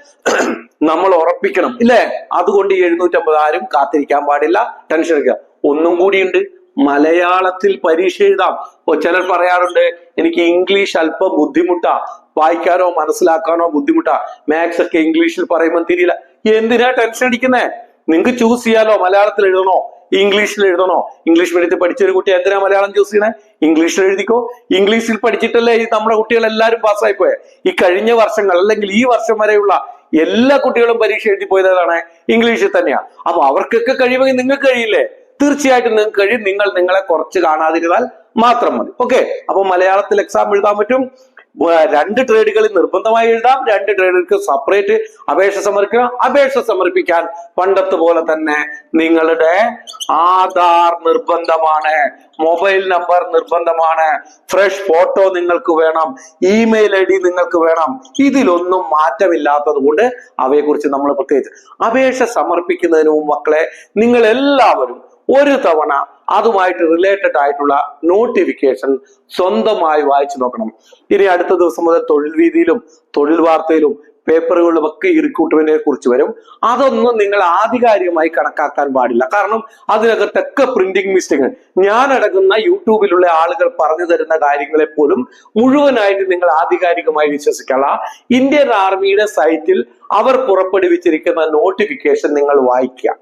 നമ്മൾ ഉറപ്പിക്കണം ഇല്ലേ? അതുകൊണ്ട് ഈ എഴുന്നൂറ്റമ്പത് ആരും കാത്തിരിക്കാൻ പാടില്ല. ടെൻഷൻ എടുക്കുക. ഒന്നും കൂടിയുണ്ട്. മലയാളത്തിൽ പരീക്ഷ എഴുതാം. ചിലർ പറയാറുണ്ട് എനിക്ക് ഇംഗ്ലീഷ് അല്പം ബുദ്ധിമുട്ടാ. വായിക്കാനോ മനസ്സിലാക്കാനോ ബുദ്ധിമുട്ടാ. മാത്സ് ഒക്കെ ഇംഗ്ലീഷിൽ പറയുമ്പോൾ തിരിയില്ല. എന്തിനാ ടെൻഷൻ അടിക്കുന്നേ? നിങ്ങൾക്ക് ചൂസ് ചെയ്യാലോ? മലയാളത്തിൽ എഴുതണോ? ഇംഗ്ലീഷിൽ എഴുതണോ? ഇംഗ്ലീഷ് മീഡിയത്തിൽ പഠിച്ച ഒരു കുട്ടി എന്തിനാ മലയാളം ചൂസ് ചെയ്യണേ? ഇംഗ്ലീഷിൽ എഴുതിക്കോ. ഇംഗ്ലീഷിൽ പഠിച്ചിട്ടല്ലേ നമ്മുടെ കുട്ടികൾ എല്ലാവരും പാസ്സായി പോയെ? ഈ കഴിഞ്ഞ വർഷങ്ങൾ അല്ലെങ്കിൽ ഈ വർഷം വരെയുള്ള എല്ലാ കുട്ടികളും പരീക്ഷ എഴുതി പോയത് ഏതാണ് ഇംഗ്ലീഷിൽ തന്നെയാണ് അപ്പൊ അവർക്കൊക്കെ കഴിയുമെങ്കിൽ നിങ്ങൾക്ക് കഴിയില്ലേ? തീർച്ചയായിട്ടും നിങ്ങൾക്ക് കഴിയും. നിങ്ങൾ നിങ്ങളെ കുറച്ച് കാണാതിരുന്നാൽ മാത്രം മതി. ഓക്കെ അപ്പൊ മലയാളത്തിൽ എക്സാം എഴുതാൻ പറ്റും. രണ്ട് ട്രേഡുകളിൽ നിർബന്ധമായി എഴുതാം. രണ്ട് ട്രേഡുകൾക്ക് സെപ്പറേറ്റ് അപേക്ഷ സമർപ്പിക്കുക അപേക്ഷ സമർപ്പിക്കാൻ പണ്ടത്തെ പോലെ തന്നെ നിങ്ങളുടെ ആധാർ നിർബന്ധമാണ്. മൊബൈൽ നമ്പർ നിർബന്ധമാണ്. ഫ്രഷ് ഫോട്ടോ നിങ്ങൾക്ക് വേണം. ഇമെയിൽ ഐ ഡി നിങ്ങൾക്ക് വേണം. ഇതിലൊന്നും മാറ്റമില്ലാത്തത് കൊണ്ട് അവയെക്കുറിച്ച് നമ്മൾ പ്രത്യേകിച്ച് അപേക്ഷ സമർപ്പിക്കുന്നതിന് മുമ്പ് മക്കളെ നിങ്ങൾ എല്ലാവരും ഒരു തവണ അതുമായിട്ട് റിലേറ്റഡ് ആയിട്ടുള്ള നോട്ടിഫിക്കേഷൻ സ്വന്തമായി വായിച്ചു നോക്കണം. ഇനി അടുത്ത ദിവസം മുതൽ തൊഴിൽ വീതിയിലും തൊഴിൽ വാർത്തയിലും പേപ്പറുകളിലും ഒക്കെ ഈ റിക്രൂട്ട്മെന്റിനെ കുറിച്ച് വരും. അതൊന്നും നിങ്ങൾ ആധികാരികമായി കണക്കാക്കാൻ പാടില്ല. കാരണം അതിനകത്തൊക്കെ പ്രിന്റിംഗ് മിസ്റ്റേക്ക് ഞാൻ അടങ്ങുന്ന യൂട്യൂബിലുള്ള ആളുകൾ പറഞ്ഞു തരുന്ന കാര്യങ്ങളെ പോലും മുഴുവനായിട്ട് നിങ്ങൾ ആധികാരികമായി വിശ്വസിക്കാനുള്ള ഇന്ത്യൻ ആർമിയുടെ സൈറ്റിൽ അവർ പുറപ്പെടുവിച്ചിരിക്കുന്ന നോട്ടിഫിക്കേഷൻ നിങ്ങൾ വായിക്കുക.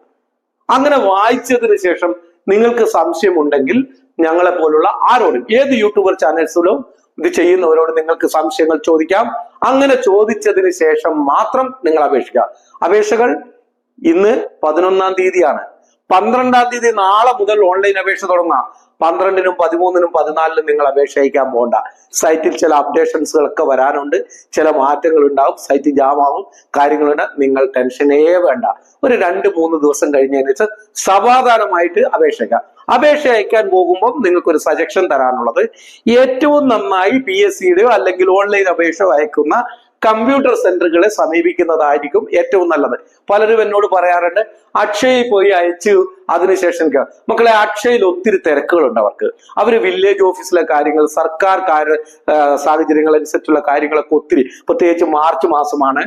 അങ്ങനെ വായിച്ചതിന് ശേഷം നിങ്ങൾക്ക് സംശയമുണ്ടെങ്കിൽ ഞങ്ങളെ പോലുള്ള ആരോടും ഏത് യൂട്യൂബർ ചാനൽസിലും ഇത് ചെയ്യുന്നവരോട് നിങ്ങൾക്ക് സംശയങ്ങൾ ചോദിക്കാം. അങ്ങനെ ചോദിച്ചതിന് ശേഷം മാത്രം നിങ്ങൾ അപേക്ഷിക്കുക. അപേക്ഷകൾ ഇന്ന് പതിനൊന്നാം തീയതിയാണ്. പന്ത്രണ്ടാം തീയതി നാളെ മുതൽ ഓൺലൈൻ അപേക്ഷ തുടങ്ങാം പന്ത്രണ്ടിനും പതിമൂന്നിനും പതിനാലിനും നിങ്ങൾ അപേക്ഷ അയക്കാൻ പോകണ്ട. സൈറ്റിൽ ചില അപ്ഡേഷൻസുകളൊക്കെ വരാനുണ്ട്. ചില മാറ്റങ്ങൾ ഉണ്ടാവും. സൈറ്റ് ജാം ആവും. കാര്യങ്ങളുണ്ട്. നിങ്ങൾ ടെൻഷനേ വേണ്ട. ഒരു രണ്ട് മൂന്ന് ദിവസം കഴിഞ്ഞതിന് വെച്ചാൽ സമാധാനമായിട്ട് അപേക്ഷിക്കാം അപേക്ഷ അയക്കാൻ പോകുമ്പോൾ നിങ്ങൾക്കൊരു സജഷൻ തരാനുള്ളത്. ഏറ്റവും നന്നായി പി എസ് സിയുടെയോ അല്ലെങ്കിൽ ഓൺലൈൻ അപേക്ഷ അയക്കുന്ന കമ്പ്യൂട്ടർ സെന്ററുകളെ സമീപിക്കുന്നതായിരിക്കും ഏറ്റവും നല്ലത്. പലരും എന്നോട് പറയാറുണ്ട് അക്ഷയയിൽ പോയി അയച്ചു അതിനുശേഷം മക്കളെ അക്ഷയയിൽ ഒത്തിരി തിരക്കുകളുണ്ട് അവർക്ക്. അവർ വില്ലേജ് ഓഫീസിലെ കാര്യങ്ങൾ സർക്കാർ കാര്യ സാഹചര്യങ്ങൾ അനുസരിച്ചുള്ള കാര്യങ്ങളൊക്കെ ഒത്തിരി പ്രത്യേകിച്ച് മാർച്ച് മാസമാണ്.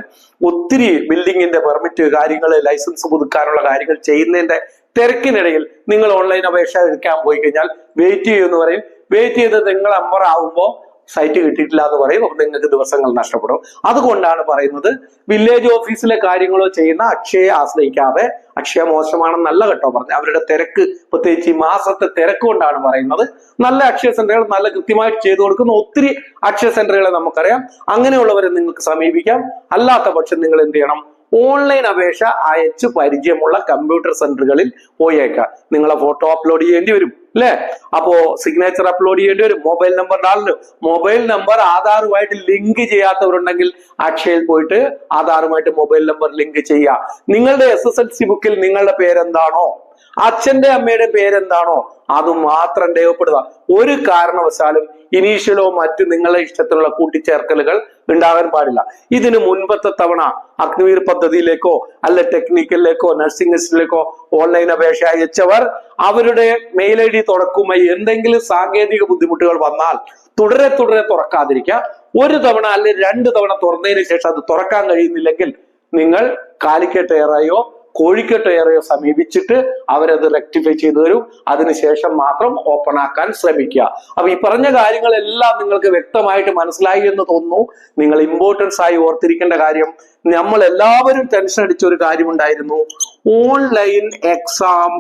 ഒത്തിരി ബിൽഡിങ്ങിന്റെ പെർമിറ്റ് കാര്യങ്ങൾ ലൈസൻസ് പുതുക്കാനുള്ള കാര്യങ്ങൾ ചെയ്യുന്നതിന്റെ തിരക്കിനിടയിൽ നിങ്ങൾ ഓൺലൈൻ അപേക്ഷ എടുക്കാൻ പോയി കഴിഞ്ഞാൽ വെയിറ്റ് ചെയ്യുമെന്ന് പറയും. വെയിറ്റ് ചെയ്ത് നിങ്ങൾ അമ്പറാവുമ്പോൾ സൈറ്റ് കിട്ടിയിട്ടില്ല എന്ന് പറയും അപ്പൊ നിങ്ങൾക്ക് ദിവസങ്ങൾ നഷ്ടപ്പെടും. അതുകൊണ്ടാണ് പറയുന്നത് വില്ലേജ് ഓഫീസിലെ കാര്യങ്ങളോ ചെയ്യുന്ന അക്ഷയെ ആശ്രയിക്കാതെ അക്ഷയ മോശമാണെന്നല്ല കേട്ടോ പറഞ്ഞത്. അവരുടെ തിരക്ക് പ്രത്യേകിച്ച് ഈ മാസത്തെ തിരക്ക് കൊണ്ടാണ് പറയുന്നത്. നല്ല അക്ഷയ സെന്ററുകൾ നല്ല കൃത്യമായിട്ട് ചെയ്തു കൊടുക്കുന്ന ഒത്തിരി അക്ഷയ സെന്ററുകളെ നമുക്കറിയാം. അങ്ങനെയുള്ളവരെ നിങ്ങൾക്ക് സമീപിക്കാം. അല്ലാത്ത പക്ഷം നിങ്ങൾ എന്ത് ചെയ്യണം? ഓൺലൈൻ അപേക്ഷ അയച്ച് പരിചയമുള്ള കമ്പ്യൂട്ടർ സെന്ററുകളിൽ പോയേക്കാം നിങ്ങളെ ഫോട്ടോ അപ്ലോഡ് ചെയ്യേണ്ടി വരും. അല്ലേ അപ്പോ സിഗ്നേച്ചർ അപ്ലോഡ് ചെയ്യേണ്ടി വരും. മൊബൈൽ നമ്പർ ഡാലിന് മൊബൈൽ നമ്പർ ആധാറുമായിട്ട് ലിങ്ക് ചെയ്യാത്തവരുണ്ടെങ്കിൽ അക്ഷയയിൽ പോയിട്ട് ആധാറുമായിട്ട് മൊബൈൽ നമ്പർ ലിങ്ക് ചെയ്യുക. നിങ്ങളുടെ എസ് എസ് എൽ സി ബുക്കിൽ നിങ്ങളുടെ പേരെന്താണോ? അച്ഛന്റെ അമ്മയുടെ പേരെന്താണോ? അത് മാത്രം രേഖപ്പെടുക ഒരു കാരണവശാലും ഇനീഷ്യലോ മറ്റ് നിങ്ങളുടെ ഇഷ്ടത്തിലുള്ള കൂട്ടിച്ചേർക്കലുകൾ ഉണ്ടാവാൻ പാടില്ല. ഇതിന് മുൻപത്തെ തവണ അഗ്നിവീർ പദ്ധതിയിലേക്കോ അല്ല ടെക്നിക്കലിലേക്കോ നഴ്സിംഗ് ലിസ്റ്റിലേക്കോ ഓൺലൈൻ അപേക്ഷ അയച്ചവർ അവരുടെ മെയിൽ ഐ ഡി തുറക്കുമ്പോൾ എന്തെങ്കിലും സാങ്കേതിക ബുദ്ധിമുട്ടുകൾ വന്നാൽ തുടരെ തുടരെ തുറക്കാതിരിക്കുക. ഒരു തവണ അല്ലെങ്കിൽ രണ്ട് തവണ തുറന്നതിന് ശേഷം അത് തുറക്കാൻ കഴിയുന്നില്ലെങ്കിൽ നിങ്ങൾ കാലിക്കറ്റ് എയറയോ കോഴിക്കോട്ട് എയറയോ സമീപിച്ചിട്ട് അവരത് റെക്ടിഫൈ ചെയ്തു തരും. അതിനുശേഷം മാത്രം ഓപ്പൺ ആക്കാൻ ശ്രമിക്കുക. അപ്പൊ ഈ പറഞ്ഞ കാര്യങ്ങളെല്ലാം നിങ്ങൾക്ക് വ്യക്തമായിട്ട് മനസ്സിലായി എന്ന് തോന്നുന്നു. നിങ്ങൾ ഇമ്പോർട്ടൻസ് ആയി ഓർത്തിരിക്കേണ്ട കാര്യം നമ്മൾ എല്ലാവരും ടെൻഷൻ അടിച്ച ഒരു കാര്യമുണ്ടായിരുന്നു ഓൺലൈൻ എക്സാം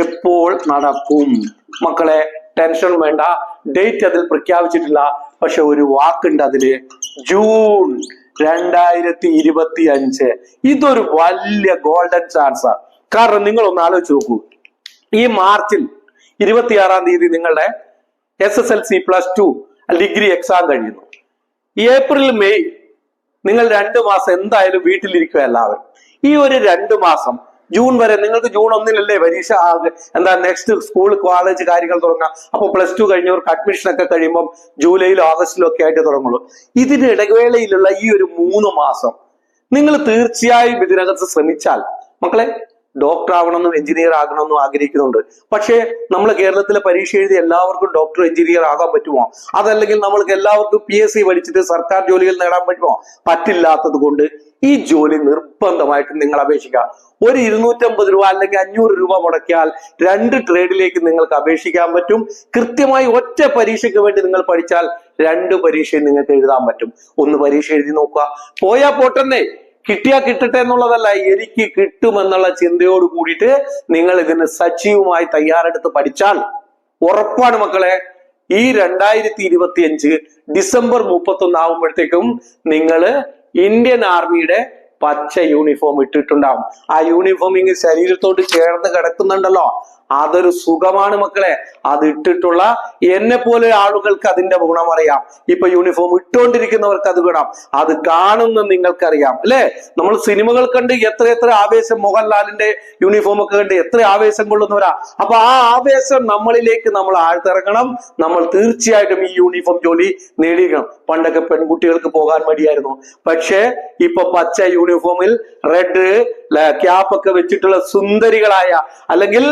എപ്പോൾ നടക്കും? മക്കളെ ടെൻഷൻ വേണ്ട. ഡേറ്റ് അതിൽ പ്രഖ്യാപിച്ചിട്ടില്ല. പക്ഷെ ഒരു വാക്കുണ്ട് അതിൽ ജൂൺ രണ്ടായിരത്തി ഇരുപത്തി അഞ്ച് ഇതൊരു വലിയ ഗോൾഡൻ ചാൻസ് കാരണം നിങ്ങൾ ഒന്ന് ആലോചിച്ച് നോക്കൂ. ഈ മാർച്ചിൽ ഇരുപത്തിയാറാം തീയതി നിങ്ങളുടെ S S L C plus two degree exam കഴിയുന്നു. ഏപ്രിൽ മെയ് നിങ്ങൾ രണ്ട് മാസം എന്തായാലും വീട്ടിലിരിക്കുക എല്ലാവരും ഈ ഒരു രണ്ട് മാസം ജൂൺ വരെ നിങ്ങൾക്ക് ജൂൺ ഒന്നിനല്ലേ പരീക്ഷ എന്താ നെക്സ്റ്റ് സ്കൂൾ കോളേജ് കാര്യങ്ങൾ തുടങ്ങാം. അപ്പൊ പ്ലസ് ടു കഴിഞ്ഞവർക്ക് അഡ്മിഷൻ ഒക്കെ കഴിയുമ്പോൾ ജൂലൈയിലോ ഓഗസ്റ്റിലോ ഒക്കെ ആയിട്ട് തുടങ്ങുള്ളൂ. ഇതിന്റെ ഇടവേളയിലുള്ള ഈ ഒരു മൂന്ന് മാസം നിങ്ങൾ തീർച്ചയായും ഇതിനകത്ത് ശ്രമിച്ചാൽ മക്കളെ ഡോക്ടർ ആവണമെന്നും എഞ്ചിനീയർ ആകണമെന്നും ആഗ്രഹിക്കുന്നുണ്ട്. പക്ഷേ നമ്മൾ കേരളത്തിലെ പരീക്ഷ എഴുതി എല്ലാവർക്കും ഡോക്ടർ എഞ്ചിനീയർ ആകാൻ പറ്റുമോ? അതല്ലെങ്കിൽ നമ്മൾക്ക് എല്ലാവർക്കും പി എസ് സി പഠിച്ചിട്ട് സർക്കാർ ജോലികൾ നേടാൻ പറ്റുമോ? പറ്റില്ലാത്തത് കൊണ്ട് ഈ ജോലി നിർബന്ധമായിട്ട് നിങ്ങൾ അപേക്ഷിക്കുക ഒരു ഇരുന്നൂറ്റമ്പത് രൂപ അല്ലെങ്കിൽ അഞ്ഞൂറ് രൂപ മുടക്കിയാൽ രണ്ട് ട്രേഡിലേക്ക് നിങ്ങൾക്ക് അപേക്ഷിക്കാൻ പറ്റും. കൃത്യമായി ഒറ്റ പരീക്ഷയ്ക്ക് വേണ്ടി നിങ്ങൾ പഠിച്ചാൽ രണ്ട് പരീക്ഷയും നിങ്ങൾക്ക് എഴുതാൻ പറ്റും. ഒന്ന് പരീക്ഷ എഴുതി നോക്കുക. പോയാ പോട്ടെന്നേ. കിട്ടിയാ കിട്ടട്ടെ എന്നുള്ളതല്ല എനിക്ക് കിട്ടുമെന്നുള്ള ചിന്തയോട് കൂടിയിട്ട് നിങ്ങൾ ഇതിന് സജീവമായി തയ്യാറെടുത്ത് പഠിച്ചാൽ ഉറപ്പാണ് മക്കളെ ഈ രണ്ടായിരത്തി ഇരുപത്തി അഞ്ച് ഡിസംബർ മുപ്പത്തി ഒന്ന് ആകുമ്പോഴത്തേക്കും നിങ്ങൾ ഇന്ത്യൻ ആർമിയുടെ പച്ച യൂണിഫോം ഇട്ടിട്ടുണ്ടാവും. ആ യൂണിഫോം ഇങ്ങനെ ശരീരത്തോട് ചേർന്ന് കിടക്കുന്നുണ്ടല്ലോ. അതൊരു സുഖമാണ് മക്കളെ. അത് ഇട്ടിട്ടുള്ള എന്നെ പോലെ ആളുകൾക്ക് അതിന്റെ ഗുണം അറിയാം. ഇപ്പൊ യൂണിഫോം ഇട്ടുകൊണ്ടിരിക്കുന്നവർക്ക് അത് ഗുണം. അത് കാണുന്ന നിങ്ങൾക്കറിയാം. അല്ലെ? നമ്മൾ സിനിമകൾ കണ്ട് എത്ര എത്ര ആവേശം മോഹൻലാലിന്റെ യൂണിഫോം ഒക്കെ കണ്ട് എത്ര ആവേശം കൊള്ളുന്നവരാ. അപ്പൊ ആ ആവേശം നമ്മളിലേക്ക് നമ്മൾ ആഴ്ത്തിറങ്ങണം. നമ്മൾ തീർച്ചയായിട്ടും ഈ യൂണിഫോം ജോലി നേടിയിരിക്കണം. പണ്ടൊക്കെ പെൺകുട്ടികൾക്ക് പോകാൻ മടിയായിരുന്നു. പക്ഷേ ഇപ്പൊ പച്ച യൂണിഫോമിൽ റെഡ് ക്യാപ്പ് ഒക്കെ വെച്ചിട്ടുള്ള സുന്ദരികളായ അല്ലെങ്കിൽ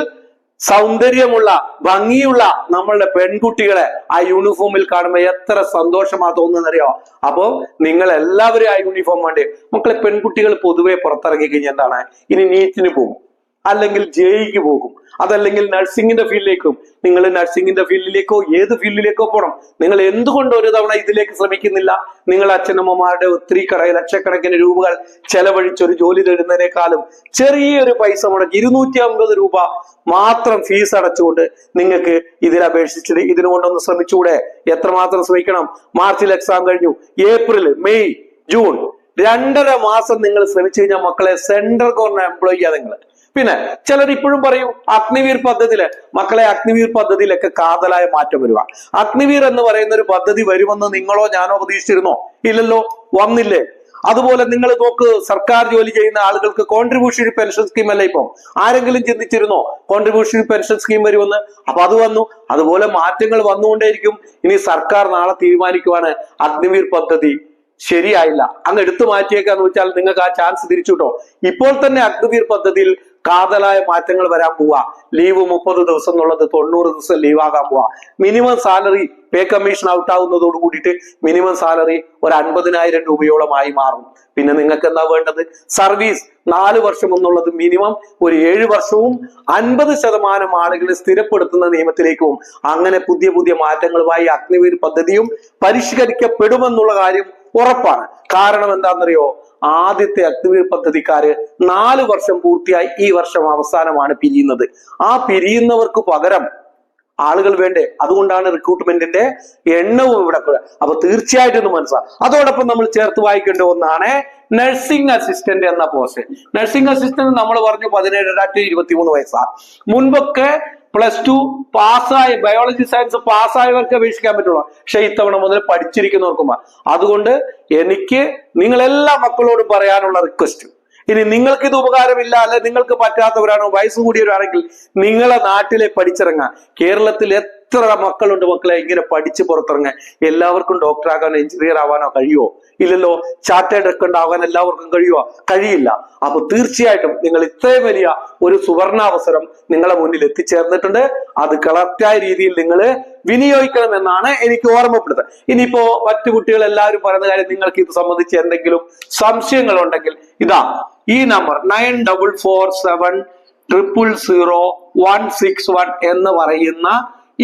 സൗന്ദര്യമുള്ള ഭംഗിയുള്ള നമ്മളുടെ പെൺകുട്ടികളെ ആ യൂണിഫോമിൽ കാണുമ്പോൾ എത്ര സന്തോഷമാ തോന്നുന്നറിയോ അപ്പോ നിങ്ങൾ എല്ലാവരും ആ യൂണിഫോം വേണ്ടി മക്കളെ പെൺകുട്ടികൾ പൊതുവെ പുറത്തിറങ്ങി കഴിഞ്ഞാൽ എന്താണ്? ഇനി നീറ്റിന് പോകും. അല്ലെങ്കിൽ ജെയ്ക്ക് പോകും. അതല്ലെങ്കിൽ നഴ്സിംഗിന്റെ ഫീൽഡിലേക്കും നിങ്ങൾ നഴ്സിംഗിന്റെ ഫീൽഡിലേക്കോ ഏത് ഫീൽഡിലേക്കോ പോകണം നിങ്ങൾ എന്തുകൊണ്ട് ഒരു തവണ ഇതിലേക്ക് ശ്രമിക്കുന്നില്ല? നിങ്ങൾ അച്ഛനമ്മമാരുടെ ഒത്തിരി കട ലക്ഷക്കണക്കിന് രൂപകൾ ചെലവഴിച്ച് ഒരു ജോലി തേടുന്നതിനേക്കാളും ചെറിയൊരു പൈസ മുടക്കി ഇരുന്നൂറ്റി അമ്പത് രൂപ മാത്രം ഫീസ് അടച്ചുകൊണ്ട് നിങ്ങൾക്ക് ഇതിൽ അപേക്ഷിച്ചിട്ട് ഇതിനുകൊണ്ടൊന്ന് ശ്രമിച്ചുകൂടെ? എത്രമാത്രം ശ്രമിക്കണം? മാർച്ചിൽ എക്സാം കഴിഞ്ഞു. April May June. രണ്ടര മാസം നിങ്ങൾ ശ്രമിച്ചു കഴിഞ്ഞാൽ മക്കളെ സെൻട്രൽ ഗവൺമെന്റ് എംപ്ലോയി നിങ്ങൾ. പിന്നെ ചിലർ ഇപ്പോഴും പറയും അഗ്നിവീർ പദ്ധതിയിലെ മക്കളെ അഗ്നിവീർ പദ്ധതിയിലൊക്കെ കാതലായ മാറ്റം വരുക അഗ്നിവീർ എന്ന് പറയുന്ന ഒരു പദ്ധതി വരുമെന്ന് നിങ്ങളോ ഞാനോ പ്രതീക്ഷിച്ചിരുന്നോ? ഇല്ലല്ലോ വന്നില്ലേ. അതുപോലെ നിങ്ങൾ നോക്ക് സർക്കാർ ജോലി ചെയ്യുന്ന ആളുകൾക്ക് കോൺട്രിബ്യൂഷണറി പെൻഷൻ സ്കീം അല്ലേ ഇപ്പം? ആരെങ്കിലും ചിന്തിച്ചിരുന്നോ കോൺട്രിബ്യൂഷണറി പെൻഷൻ സ്കീം വരുമെന്ന്? അപ്പൊ അത് വന്നു. അതുപോലെ മാറ്റങ്ങൾ വന്നുകൊണ്ടേയിരിക്കും. ഇനി സർക്കാർ നാളെ തീരുമാനിക്കുവാണ് അഗ്നിവീർ പദ്ധതി. ശരിയായില്ല. അങ്ങ് എടുത്തു മാറ്റിയേക്കാന്ന് വെച്ചാൽ നിങ്ങൾക്ക് ആ ചാൻസ് തിരിച്ചു കിട്ടോ ഇപ്പോൾ തന്നെ അഗ്നിവീർ പദ്ധതിയിൽ കാതലായ മാറ്റങ്ങൾ വരാൻ പോവാ. ലീവ് മുപ്പത് ദിവസം എന്നുള്ളത് തൊണ്ണൂറ് ദിവസം ലീവ് ആകാൻ പോവാ. Minimum salary pay commission out ആവുന്നതോട് കൂടിയിട്ട് മിനിമം സാലറി ഒരു അൻപതിനായിരം രൂപയോളമായി മാറും. പിന്നെ നിങ്ങൾക്ക് എന്താ വേണ്ടത്? സർവീസ് നാല് വർഷം എന്നുള്ളത് മിനിമം ഒരു ഏഴ് വർഷവും അൻപത് ശതമാനം ആളുകളെ സ്ഥിരപ്പെടുത്തുന്ന നിയമത്തിലേക്കും അങ്ങനെ പുതിയ പുതിയ മാറ്റങ്ങളുമായി അഗ്നിവീർ പദ്ധതിയും പരിഷ്കരിക്കപ്പെടുമെന്നുള്ള കാര്യം ഉറപ്പാണ്. കാരണം എന്താണെന്നറിയോ? ആദ്യത്തെ അഗ്നിവീർ പദ്ധതിക്കാര് നാല് വർഷം പൂർത്തിയായി ഈ വർഷം അവസാനമാണ് പിരിയുന്നത്. ആ പിരിയുന്നവർക്ക് പകരം ആളുകൾ വേണ്ടേ? അതുകൊണ്ടാണ് റിക്രൂട്ട്മെന്റിന്റെ എണ്ണവും ഇവിടെ അപ്പൊ തീർച്ചയായിട്ടും ഒന്ന് മനസ്സിലാവും അതോടൊപ്പം നമ്മൾ ചേർത്ത് വായിക്കേണ്ട ഒന്നാണ് നഴ്സിംഗ് അസിസ്റ്റന്റ് എന്ന പോസ്റ്റ് നഴ്സിംഗ് അസിസ്റ്റന്റ് നമ്മൾ പറഞ്ഞു പതിനേഴര ടു ഇരുപത്തി മൂന്ന് വയസ്സാണ് മുൻപൊക്കെ പ്ലസ് ടു പാസ്സായ ബയോളജി സയൻസ് പാസ്സായവർക്ക് അപേക്ഷിക്കാൻ പറ്റുള്ളൂ. പക്ഷെ ഇത്തവണ മുതൽ പഠിച്ചിരിക്കുന്നവർക്കും അതുകൊണ്ട് എനിക്ക് നിങ്ങളെല്ലാ മക്കളോടും പറയാനുള്ള റിക്വസ്റ്റ് ഇനി നിങ്ങൾക്ക് ഇത് ഉപകാരമില്ല അല്ലെ നിങ്ങൾക്ക് പറ്റാത്തവരാണോ വയസ്സ് കൂടിയവരാണെങ്കിൽ നിങ്ങളെ നാട്ടിലെ പഠിച്ചിറങ്ങാം. കേരളത്തിൽ എത്ര മക്കളുണ്ട് മക്കളെ ഇങ്ങനെ പഠിച്ച് പുറത്തിറങ്ങാൻ. എല്ലാവർക്കും ഡോക്ടർ ആകാനോ എഞ്ചിനീയർ ആവാനോ കഴിയുമോ? ഇല്ലല്ലോ ചാർട്ടേഡ് അക്കൗണ്ട് ആകാൻ എല്ലാവർക്കും കഴിയുമോ കഴിയില്ല. അപ്പൊ തീർച്ചയായിട്ടും നിങ്ങൾ ഇത്രയും വലിയ ഒരു സുവർണാവസരം നിങ്ങളെ മുന്നിൽ എത്തിച്ചേർന്നിട്ടുണ്ട്. അത് കളക്റ്റായ രീതിയിൽ നിങ്ങൾ വിനിയോഗിക്കണം എന്നാണ് എനിക്ക് ഓർമ്മപ്പെടുത്തുന്നത് ഇനിയിപ്പോ മറ്റു കുട്ടികൾ എല്ലാവരും പറയുന്ന കാര്യം നിങ്ങൾക്ക് ഇത് സംബന്ധിച്ച് എന്തെങ്കിലും സംശയങ്ങൾ ഉണ്ടെങ്കിൽ ഇതാ ഈ number nine double four seven triple zero one six one എന്ന് പറയുന്ന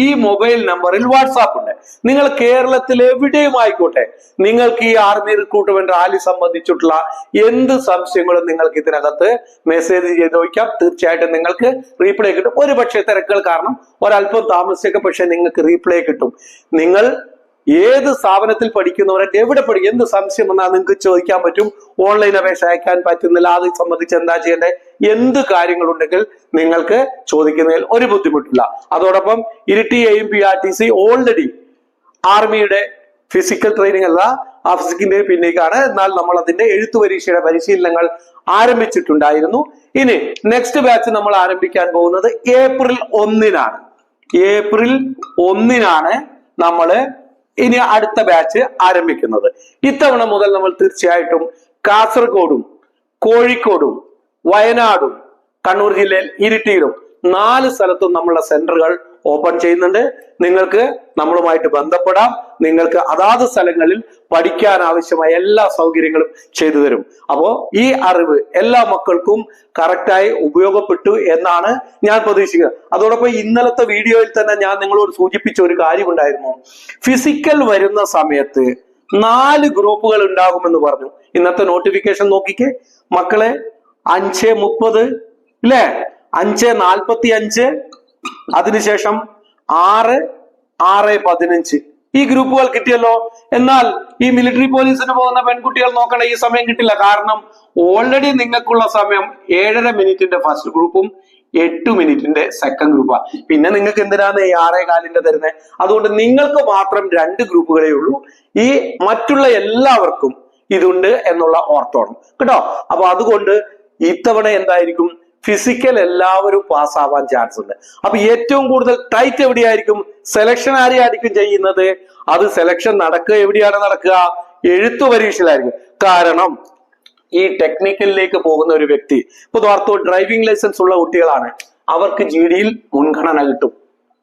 ഈ മൊബൈൽ നമ്പറിൽ വാട്സാപ്പ് ഉണ്ട്. നിങ്ങൾ കേരളത്തിൽ എവിടെയും ആയിക്കോട്ടെ നിങ്ങൾക്ക് ഈ ആർമി റിക്രൂട്ട്മെന്റ് റാലി സംബന്ധിച്ചിട്ടുള്ള എന്ത് സംശയങ്ങളും നിങ്ങൾക്ക് ഇതിനകത്ത് മെസ്സേജ് ചെയ്ത് വയ്ക്കാം തീർച്ചയായിട്ടും നിങ്ങൾക്ക് റീപ്ലൈ കിട്ടും. ഒരു പക്ഷേ തിരക്കുകൾ കാരണം ഒരല്പം താമസിച്ചൊക്കെ പക്ഷെ നിങ്ങൾക്ക് റീപ്ലൈ കിട്ടും. നിങ്ങൾ ഏത് സ്ഥാപനത്തിൽ പഠിക്കുന്നവരെ എവിടെ പഠിക്കും എന്ത് സംശയം വന്നാൽ നിങ്ങൾക്ക് ചോദിക്കാൻ പറ്റും? ഓൺലൈൻ അപേക്ഷ അയക്കാൻ പറ്റുന്നില്ല. അത് സംബന്ധിച്ച് എന്താ ചെയ്യേണ്ടത് എന്ത് കാര്യങ്ങളുണ്ടെങ്കിൽ നിങ്ങൾക്ക് ചോദിക്കുന്നതിൽ ഒരു ബുദ്ധിമുട്ടില്ല. അതോടൊപ്പം ഇരിട്ടി എയും P R T C already ആർമിയുടെ ഫിസിക്കൽ ട്രെയിനിങ് അല്ല ആ ഫിസിക്കിന്റെ പിന്നേക്കാണ് എന്നാൽ നമ്മൾ അതിന്റെ എഴുത്തു പരീക്ഷയുടെ പരിശീലനങ്ങൾ ആരംഭിച്ചിട്ടുണ്ടായിരുന്നു. ഇനി നെക്സ്റ്റ് ബാച്ച് നമ്മൾ ആരംഭിക്കാൻ പോകുന്നത് ഏപ്രിൽ ഒന്നിനാണ്. ഏപ്രിൽ ഒന്നിനാണ് നമ്മൾ ഇനി അടുത്ത ബാച്ച് ആരംഭിക്കുന്നത്. ഇത്തവണ മുതൽ നമ്മൾ തീർച്ചയായിട്ടും കാസർഗോഡും കോഴിക്കോടും വയനാടും കണ്ണൂർ ജില്ലയിൽ ഇരിട്ടിയിലും നാല് സ്ഥലത്തും നമ്മളുടെ സെന്ററുകൾ ഓപ്പൺ ചെയ്യുന്നുണ്ട്. നിങ്ങൾക്ക് നമ്മളുമായിട്ട് ബന്ധപ്പെടാം. നിങ്ങൾക്ക് അതാത് സ്ഥലങ്ങളിൽ പഠിക്കാൻ ആവശ്യമായ എല്ലാ സൗകര്യങ്ങളും ചെയ്തു തരും. അപ്പോ ഈ അറിവ് എല്ലാ മക്കൾക്കും കറക്റ്റായി ഉപയോഗപ്പെട്ടു എന്നാണ് ഞാൻ പ്രതീക്ഷിക്കുന്നത് അതോടൊപ്പം ഇന്നലത്തെ വീഡിയോയിൽ തന്നെ ഞാൻ നിങ്ങളോട് സൂചിപ്പിച്ച ഒരു കാര്യമുണ്ടായിരുന്നു. ഫിസിക്കൽ വരുന്ന സമയത്ത് നാല് ഗ്രൂപ്പുകൾ ഉണ്ടാകുമെന്ന് പറഞ്ഞു. ഇന്നത്തെ നോട്ടിഫിക്കേഷൻ നോക്കിക്കേ. മക്കളെ അഞ്ച് മുപ്പത് ഇല്ലേ അഞ്ച് നാൽപ്പത്തി അഞ്ച് അതിനുശേഷം ആറ് ആറ് പതിനഞ്ച്. ഈ ഗ്രൂപ്പുകൾ കിട്ടിയല്ലോ. എന്നാൽ ഈ മിലിറ്ററി പോലീസിന് പോകുന്ന പെൺകുട്ടികൾ നോക്കണ ഈ സമയം കിട്ടില്ല. കാരണം ഓൾറെഡി നിങ്ങൾക്കുള്ള സമയം ഏഴര മിനിറ്റിന്റെ ഫസ്റ്റ് ഗ്രൂപ്പും എട്ട് മിനിറ്റിന്റെ സെക്കൻഡ് ഗ്രൂപ്പാണ് പിന്നെ നിങ്ങൾക്ക് എന്തിനാണ് ഈ ആറേ കാലിന്റെ തരുന്നത് അതുകൊണ്ട് നിങ്ങൾക്ക് മാത്രം രണ്ട് ഗ്രൂപ്പുകളേ ഉള്ളൂ. ഈ മറ്റുള്ള എല്ലാവർക്കും ഇതുണ്ട് എന്നുള്ള ഓർത്തോണം. കേട്ടോ? അപ്പൊ അതുകൊണ്ട് ഇത്തവണ എന്തായിരിക്കും? ഫിസിക്കൽ എല്ലാവരും പാസ്സാവാൻ ചാൻസ് ഉണ്ട്. അപ്പൊ ഏറ്റവും കൂടുതൽ ടൈറ്റ് എവിടെയായിരിക്കും? സെലക്ഷൻ ആരെയായിരിക്കും ചെയ്യുന്നത്? അത് സെലക്ഷൻ നടക്കുക എവിടെയാണ് നടക്കുക? എഴുത്തു പരീക്ഷയിലായിരിക്കും. കാരണം ഈ ടെക്നിക്കലിലേക്ക് പോകുന്ന ഒരു വ്യക്തി ഇപ്പൊ ഓർത്തു ഡ്രൈവിംഗ് ലൈസൻസ് ഉള്ള കുട്ടികളാണ്. അവർക്ക് ജി ഡിയിൽ മുൻഗണന കിട്ടും.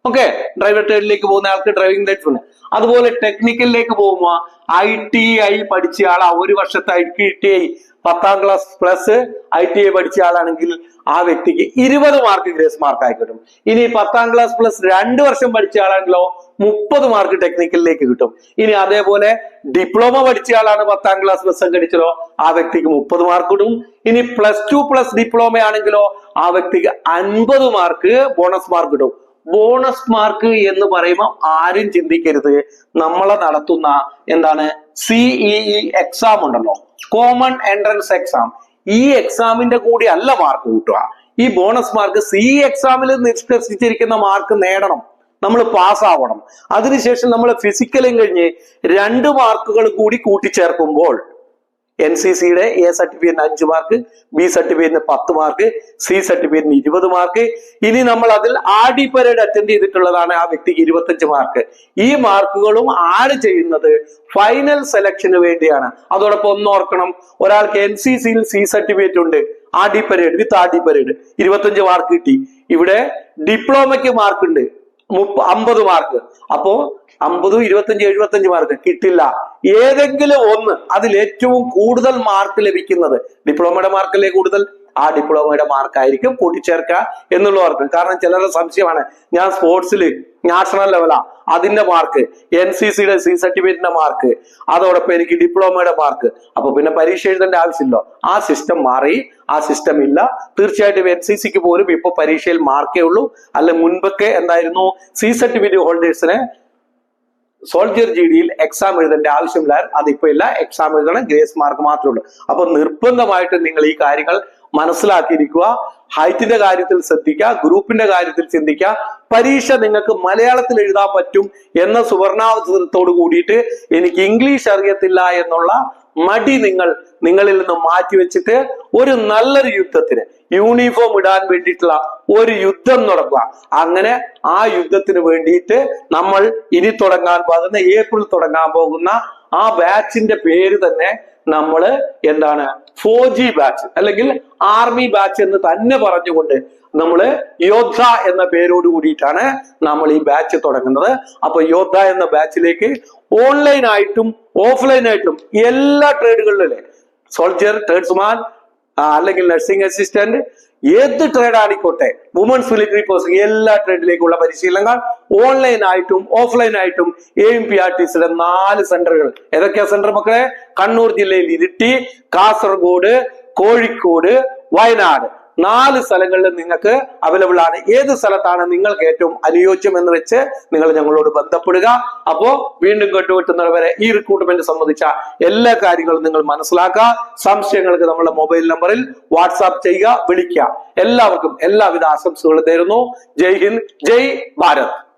ഓക്കെ ഡ്രൈവർ ട്രേഡിലേക്ക് പോകുന്ന ആൾക്ക് ഡ്രൈവിംഗ് ലൈസൻസ് ഉണ്ട്. അതുപോലെ ടെക്നിക്കലിലേക്ക് പോകുമ്പോൾ ഐ ടി ഐ പഠിച്ച ആൾ ഒരു വർഷത്തെ ഐ ടി ഐ പത്താം class plus I T I പഠിച്ച ആളാണെങ്കിൽ ആ വ്യക്തിക്ക് ഇരുപത് മാർക്ക് ഗ്രേസ് മാർക്ക് ആയി കിട്ടും. ഇനി പത്താം ക്ലാസ് പ്ലസ് രണ്ട് വർഷം പഠിച്ച ആളാണെങ്കിലോ മുപ്പത് മാർക്ക് ടെക്നിക്കലിലേക്ക് കിട്ടും. ഇനി അതേപോലെ ഡിപ്ലോമ പഠിച്ച ആളാണ് പത്താം ക്ലാസ് പ്ലസ് സംഘടിച്ചതോ ആ വ്യക്തിക്ക് മുപ്പത് മാർക്ക് കിട്ടും. ഇനി പ്ലസ് ടു പ്ലസ് ഡിപ്ലോമ ആണെങ്കിലോ ആ വ്യക്തിക്ക് അൻപത് മാർക്ക് ബോണസ് മാർക്ക് കിട്ടും. ബോണസ് മാർക്ക് എന്ന് പറയുമ്പോൾ ആരും ചിന്തിക്കരുത്. നമ്മളെ നടത്തുന്ന എന്താണ് സിഇഇ എക്സാം ഉണ്ടല്ലോ. കോമൺ എൻട്രൻസ് എക്സാം ഈ എക്സാമിന്റെ കൂടി അല്ല മാർക്ക് കൂട്ടുക. ഈ ബോണസ് മാർക്ക് സി എക്സാമിൽ നിഷ്കർഷിച്ചിരിക്കുന്ന മാർക്ക് നേടണം. നമ്മൾ പാസ്സാവണം അതിനുശേഷം നമ്മൾ ഫിസിക്കലും കഴിഞ്ഞ് രണ്ട് മാർക്കുകൾ കൂടി കൂട്ടിച്ചേർക്കുമ്പോൾ എൻ സി സിയുടെ എ സർട്ടിഫിക്കറ്റിന് അഞ്ച് മാർക്ക് ബി സർട്ടിഫിക്കറ്റിന് പത്ത് മാർക്ക് സി സർട്ടിഫിക്കറ്റിന് ഇരുപത് മാർക്ക് ഇനി നമ്മൾ അതിൽ ആർ ഡി പരേഡ് അറ്റൻഡ് ചെയ്തിട്ടുള്ളതാണ് ആ വ്യക്തിക്ക് ഇരുപത്തഞ്ച് മാർക്ക് ഈ മാർക്കുകളും ആര് ചെയ്യുന്നത്? ഫൈനൽ സെലക്ഷന് വേണ്ടിയാണ്. അതോടൊപ്പം ഒന്ന് ഓർക്കണം ഒരാൾക്ക് എൻ സി സിയിൽ സി സർട്ടിഫിക്കറ്റ് ഉണ്ട്. R D parade with R D parade ഇരുപത്തഞ്ച് മാർക്ക് കിട്ടി. ഇവിടെ ഡിപ്ലോമയ്ക്ക് മാർക്ക് ഉണ്ട്. മുപ്പ അമ്പത് മാർക്ക്. അപ്പോ അമ്പതും ഇരുപത്തഞ്ച് എഴുപത്തഞ്ച് മാർക്ക് കിട്ടില്ല. ഏതെങ്കിലും ഒന്ന് അതിൽ ഏറ്റവും കൂടുതൽ മാർക്ക് ലഭിക്കുന്നത് ഡിപ്ലോമയുടെ മാർക്കല്ലേ കൂടുതൽ? ആ ഡിപ്ലോമയുടെ മാർക്കായിരിക്കും കൂട്ടിച്ചേർക്കുക എന്നുള്ള ഓർക്കും കാരണം ചിലരുടെ സംശയമാണ് ഞാൻ സ്പോർട്സിൽ നാഷണൽ ലെവലാ അതിന്റെ മാർക്ക് എൻ സി സിയുടെ സി സർട്ടിഫിക്കറ്റിന്റെ മാർക്ക് അതോടൊപ്പം എനിക്ക് ഡിപ്ലോമയുടെ മാർക്ക്. അപ്പൊ പിന്നെ പരീക്ഷ എഴുതേണ്ട ആവശ്യമില്ലോ. ആ സിസ്റ്റം മാറി ആ സിസ്റ്റം ഇല്ല. തീർച്ചയായിട്ടും എൻ സി സിക്ക് പോലും ഇപ്പൊ പരീക്ഷയിൽ മാർക്കേ ഉള്ളൂ. അല്ല മുൻപൊക്കെ എന്തായിരുന്നു സി സർട്ടിഫിക്കറ്റ് ഹോൾഡേഴ്സിന് സോൾജിയർ ജി ഡിയിൽ എക്സാം എഴുതേണ്ട ആവശ്യമില്ല അതിപ്പോ ഇല്ല എക്സാം എഴുതണം ഗ്രേസ് മാർക്ക് മാത്രമേ ഉള്ളൂ. അപ്പൊ നിർബന്ധമായിട്ട് നിങ്ങൾ ഈ കാര്യങ്ങൾ മനസ്സിലാക്കിയിരിക്കുക ഹൈറ്റിന്റെ കാര്യത്തിൽ ശ്രദ്ധിക്കുക ഗ്രൂപ്പിന്റെ കാര്യത്തിൽ ചിന്തിക്കുക പരീക്ഷ നിങ്ങൾക്ക് മലയാളത്തിൽ എഴുതാൻ പറ്റും എന്ന സുവർണാവസരത്തോട് കൂടിയിട്ട് എനിക്ക് ഇംഗ്ലീഷ് അറിയത്തില്ല എന്നുള്ള മടി നിങ്ങൾ നിങ്ങളിൽ നിന്ന് മാറ്റിവെച്ചിട്ട് ഒരു നല്ലൊരു യുദ്ധത്തിന് യൂണിഫോം ഇടാൻ വേണ്ടിയിട്ടുള്ള ഒരു യുദ്ധം നടക്കുക. അങ്ങനെ ആ യുദ്ധത്തിന് വേണ്ടിയിട്ട് നമ്മൾ ഇനി തുടങ്ങാൻ പോകുന്ന ഏപ്രിൽ തുടങ്ങാൻ പോകുന്ന ആ ബാച്ചിന്റെ പേര് തന്നെ നമ്മൾ എന്താണ് ഫോർ ജി ബാച്ച് അല്ലെങ്കിൽ ആർമി ബാച്ച് എന്ന് തന്നെ പറഞ്ഞുകൊണ്ട് നമ്മൾ യോദ്ധ എന്ന പേരോട് കൂടിയിട്ടാണ് നമ്മൾ ഈ ബാച്ച് തുടങ്ങുന്നത്. അപ്പൊ യോദ്ധ എന്ന ബാച്ചിലേക്ക് ഓൺലൈൻ ആയിട്ടും ഓഫ്ലൈൻ ആയിട്ടും എല്ലാ ട്രേഡുകളിലും സോൾജർ ട്രേഡ്സ്മാൻ അല്ലെങ്കിൽ നഴ്സിംഗ് അസിസ്റ്റന്റ് ഏത് ട്രേഡ് ആയിക്കോട്ടെ വുമൻസ് മിലിറ്ററി പോസ്റ്റ് എല്ലാ ട്രേഡിലേക്കുള്ള പരിശീലനങ്ങൾ ഓൺലൈൻ ആയിട്ടും ഓഫ്ലൈൻ ആയിട്ടും A M P R T സിയുടെ നാല് സെന്ററുകൾ ഏതൊക്കെയാ സെന്റർ മക്കളെ? കണ്ണൂർ ജില്ലയിൽ ഇരിട്ടി കാസർഗോഡ് കോഴിക്കോട് വയനാട്. നാല് സ്ഥലങ്ങളിൽ നിങ്ങൾക്ക് അവൈലബിൾ ആണ്. ഏത് സ്ഥലത്താണ് നിങ്ങൾക്ക് ഏറ്റവും അനുയോജ്യം എന്ന് വെച്ച് നിങ്ങൾ ഞങ്ങളോട് ബന്ധപ്പെടുക. അപ്പോ വീണ്ടും കേട്ടുപറ്റുന്നവരെ ഈ റിക്രൂട്ട്മെന്റ് സംബന്ധിച്ച എല്ലാ കാര്യങ്ങളും നിങ്ങൾ മനസ്സിലാക്കുക. സംശയങ്ങൾക്ക് നമ്മുടെ മൊബൈൽ നമ്പറിൽ വാട്സാപ്പ് ചെയ്യുക വിളിക്കുക. എല്ലാവർക്കും എല്ലാവിധ ആശംസകളും തരുന്നു ജയ് ഹിന്ദ് ജയ് ഭാരത്.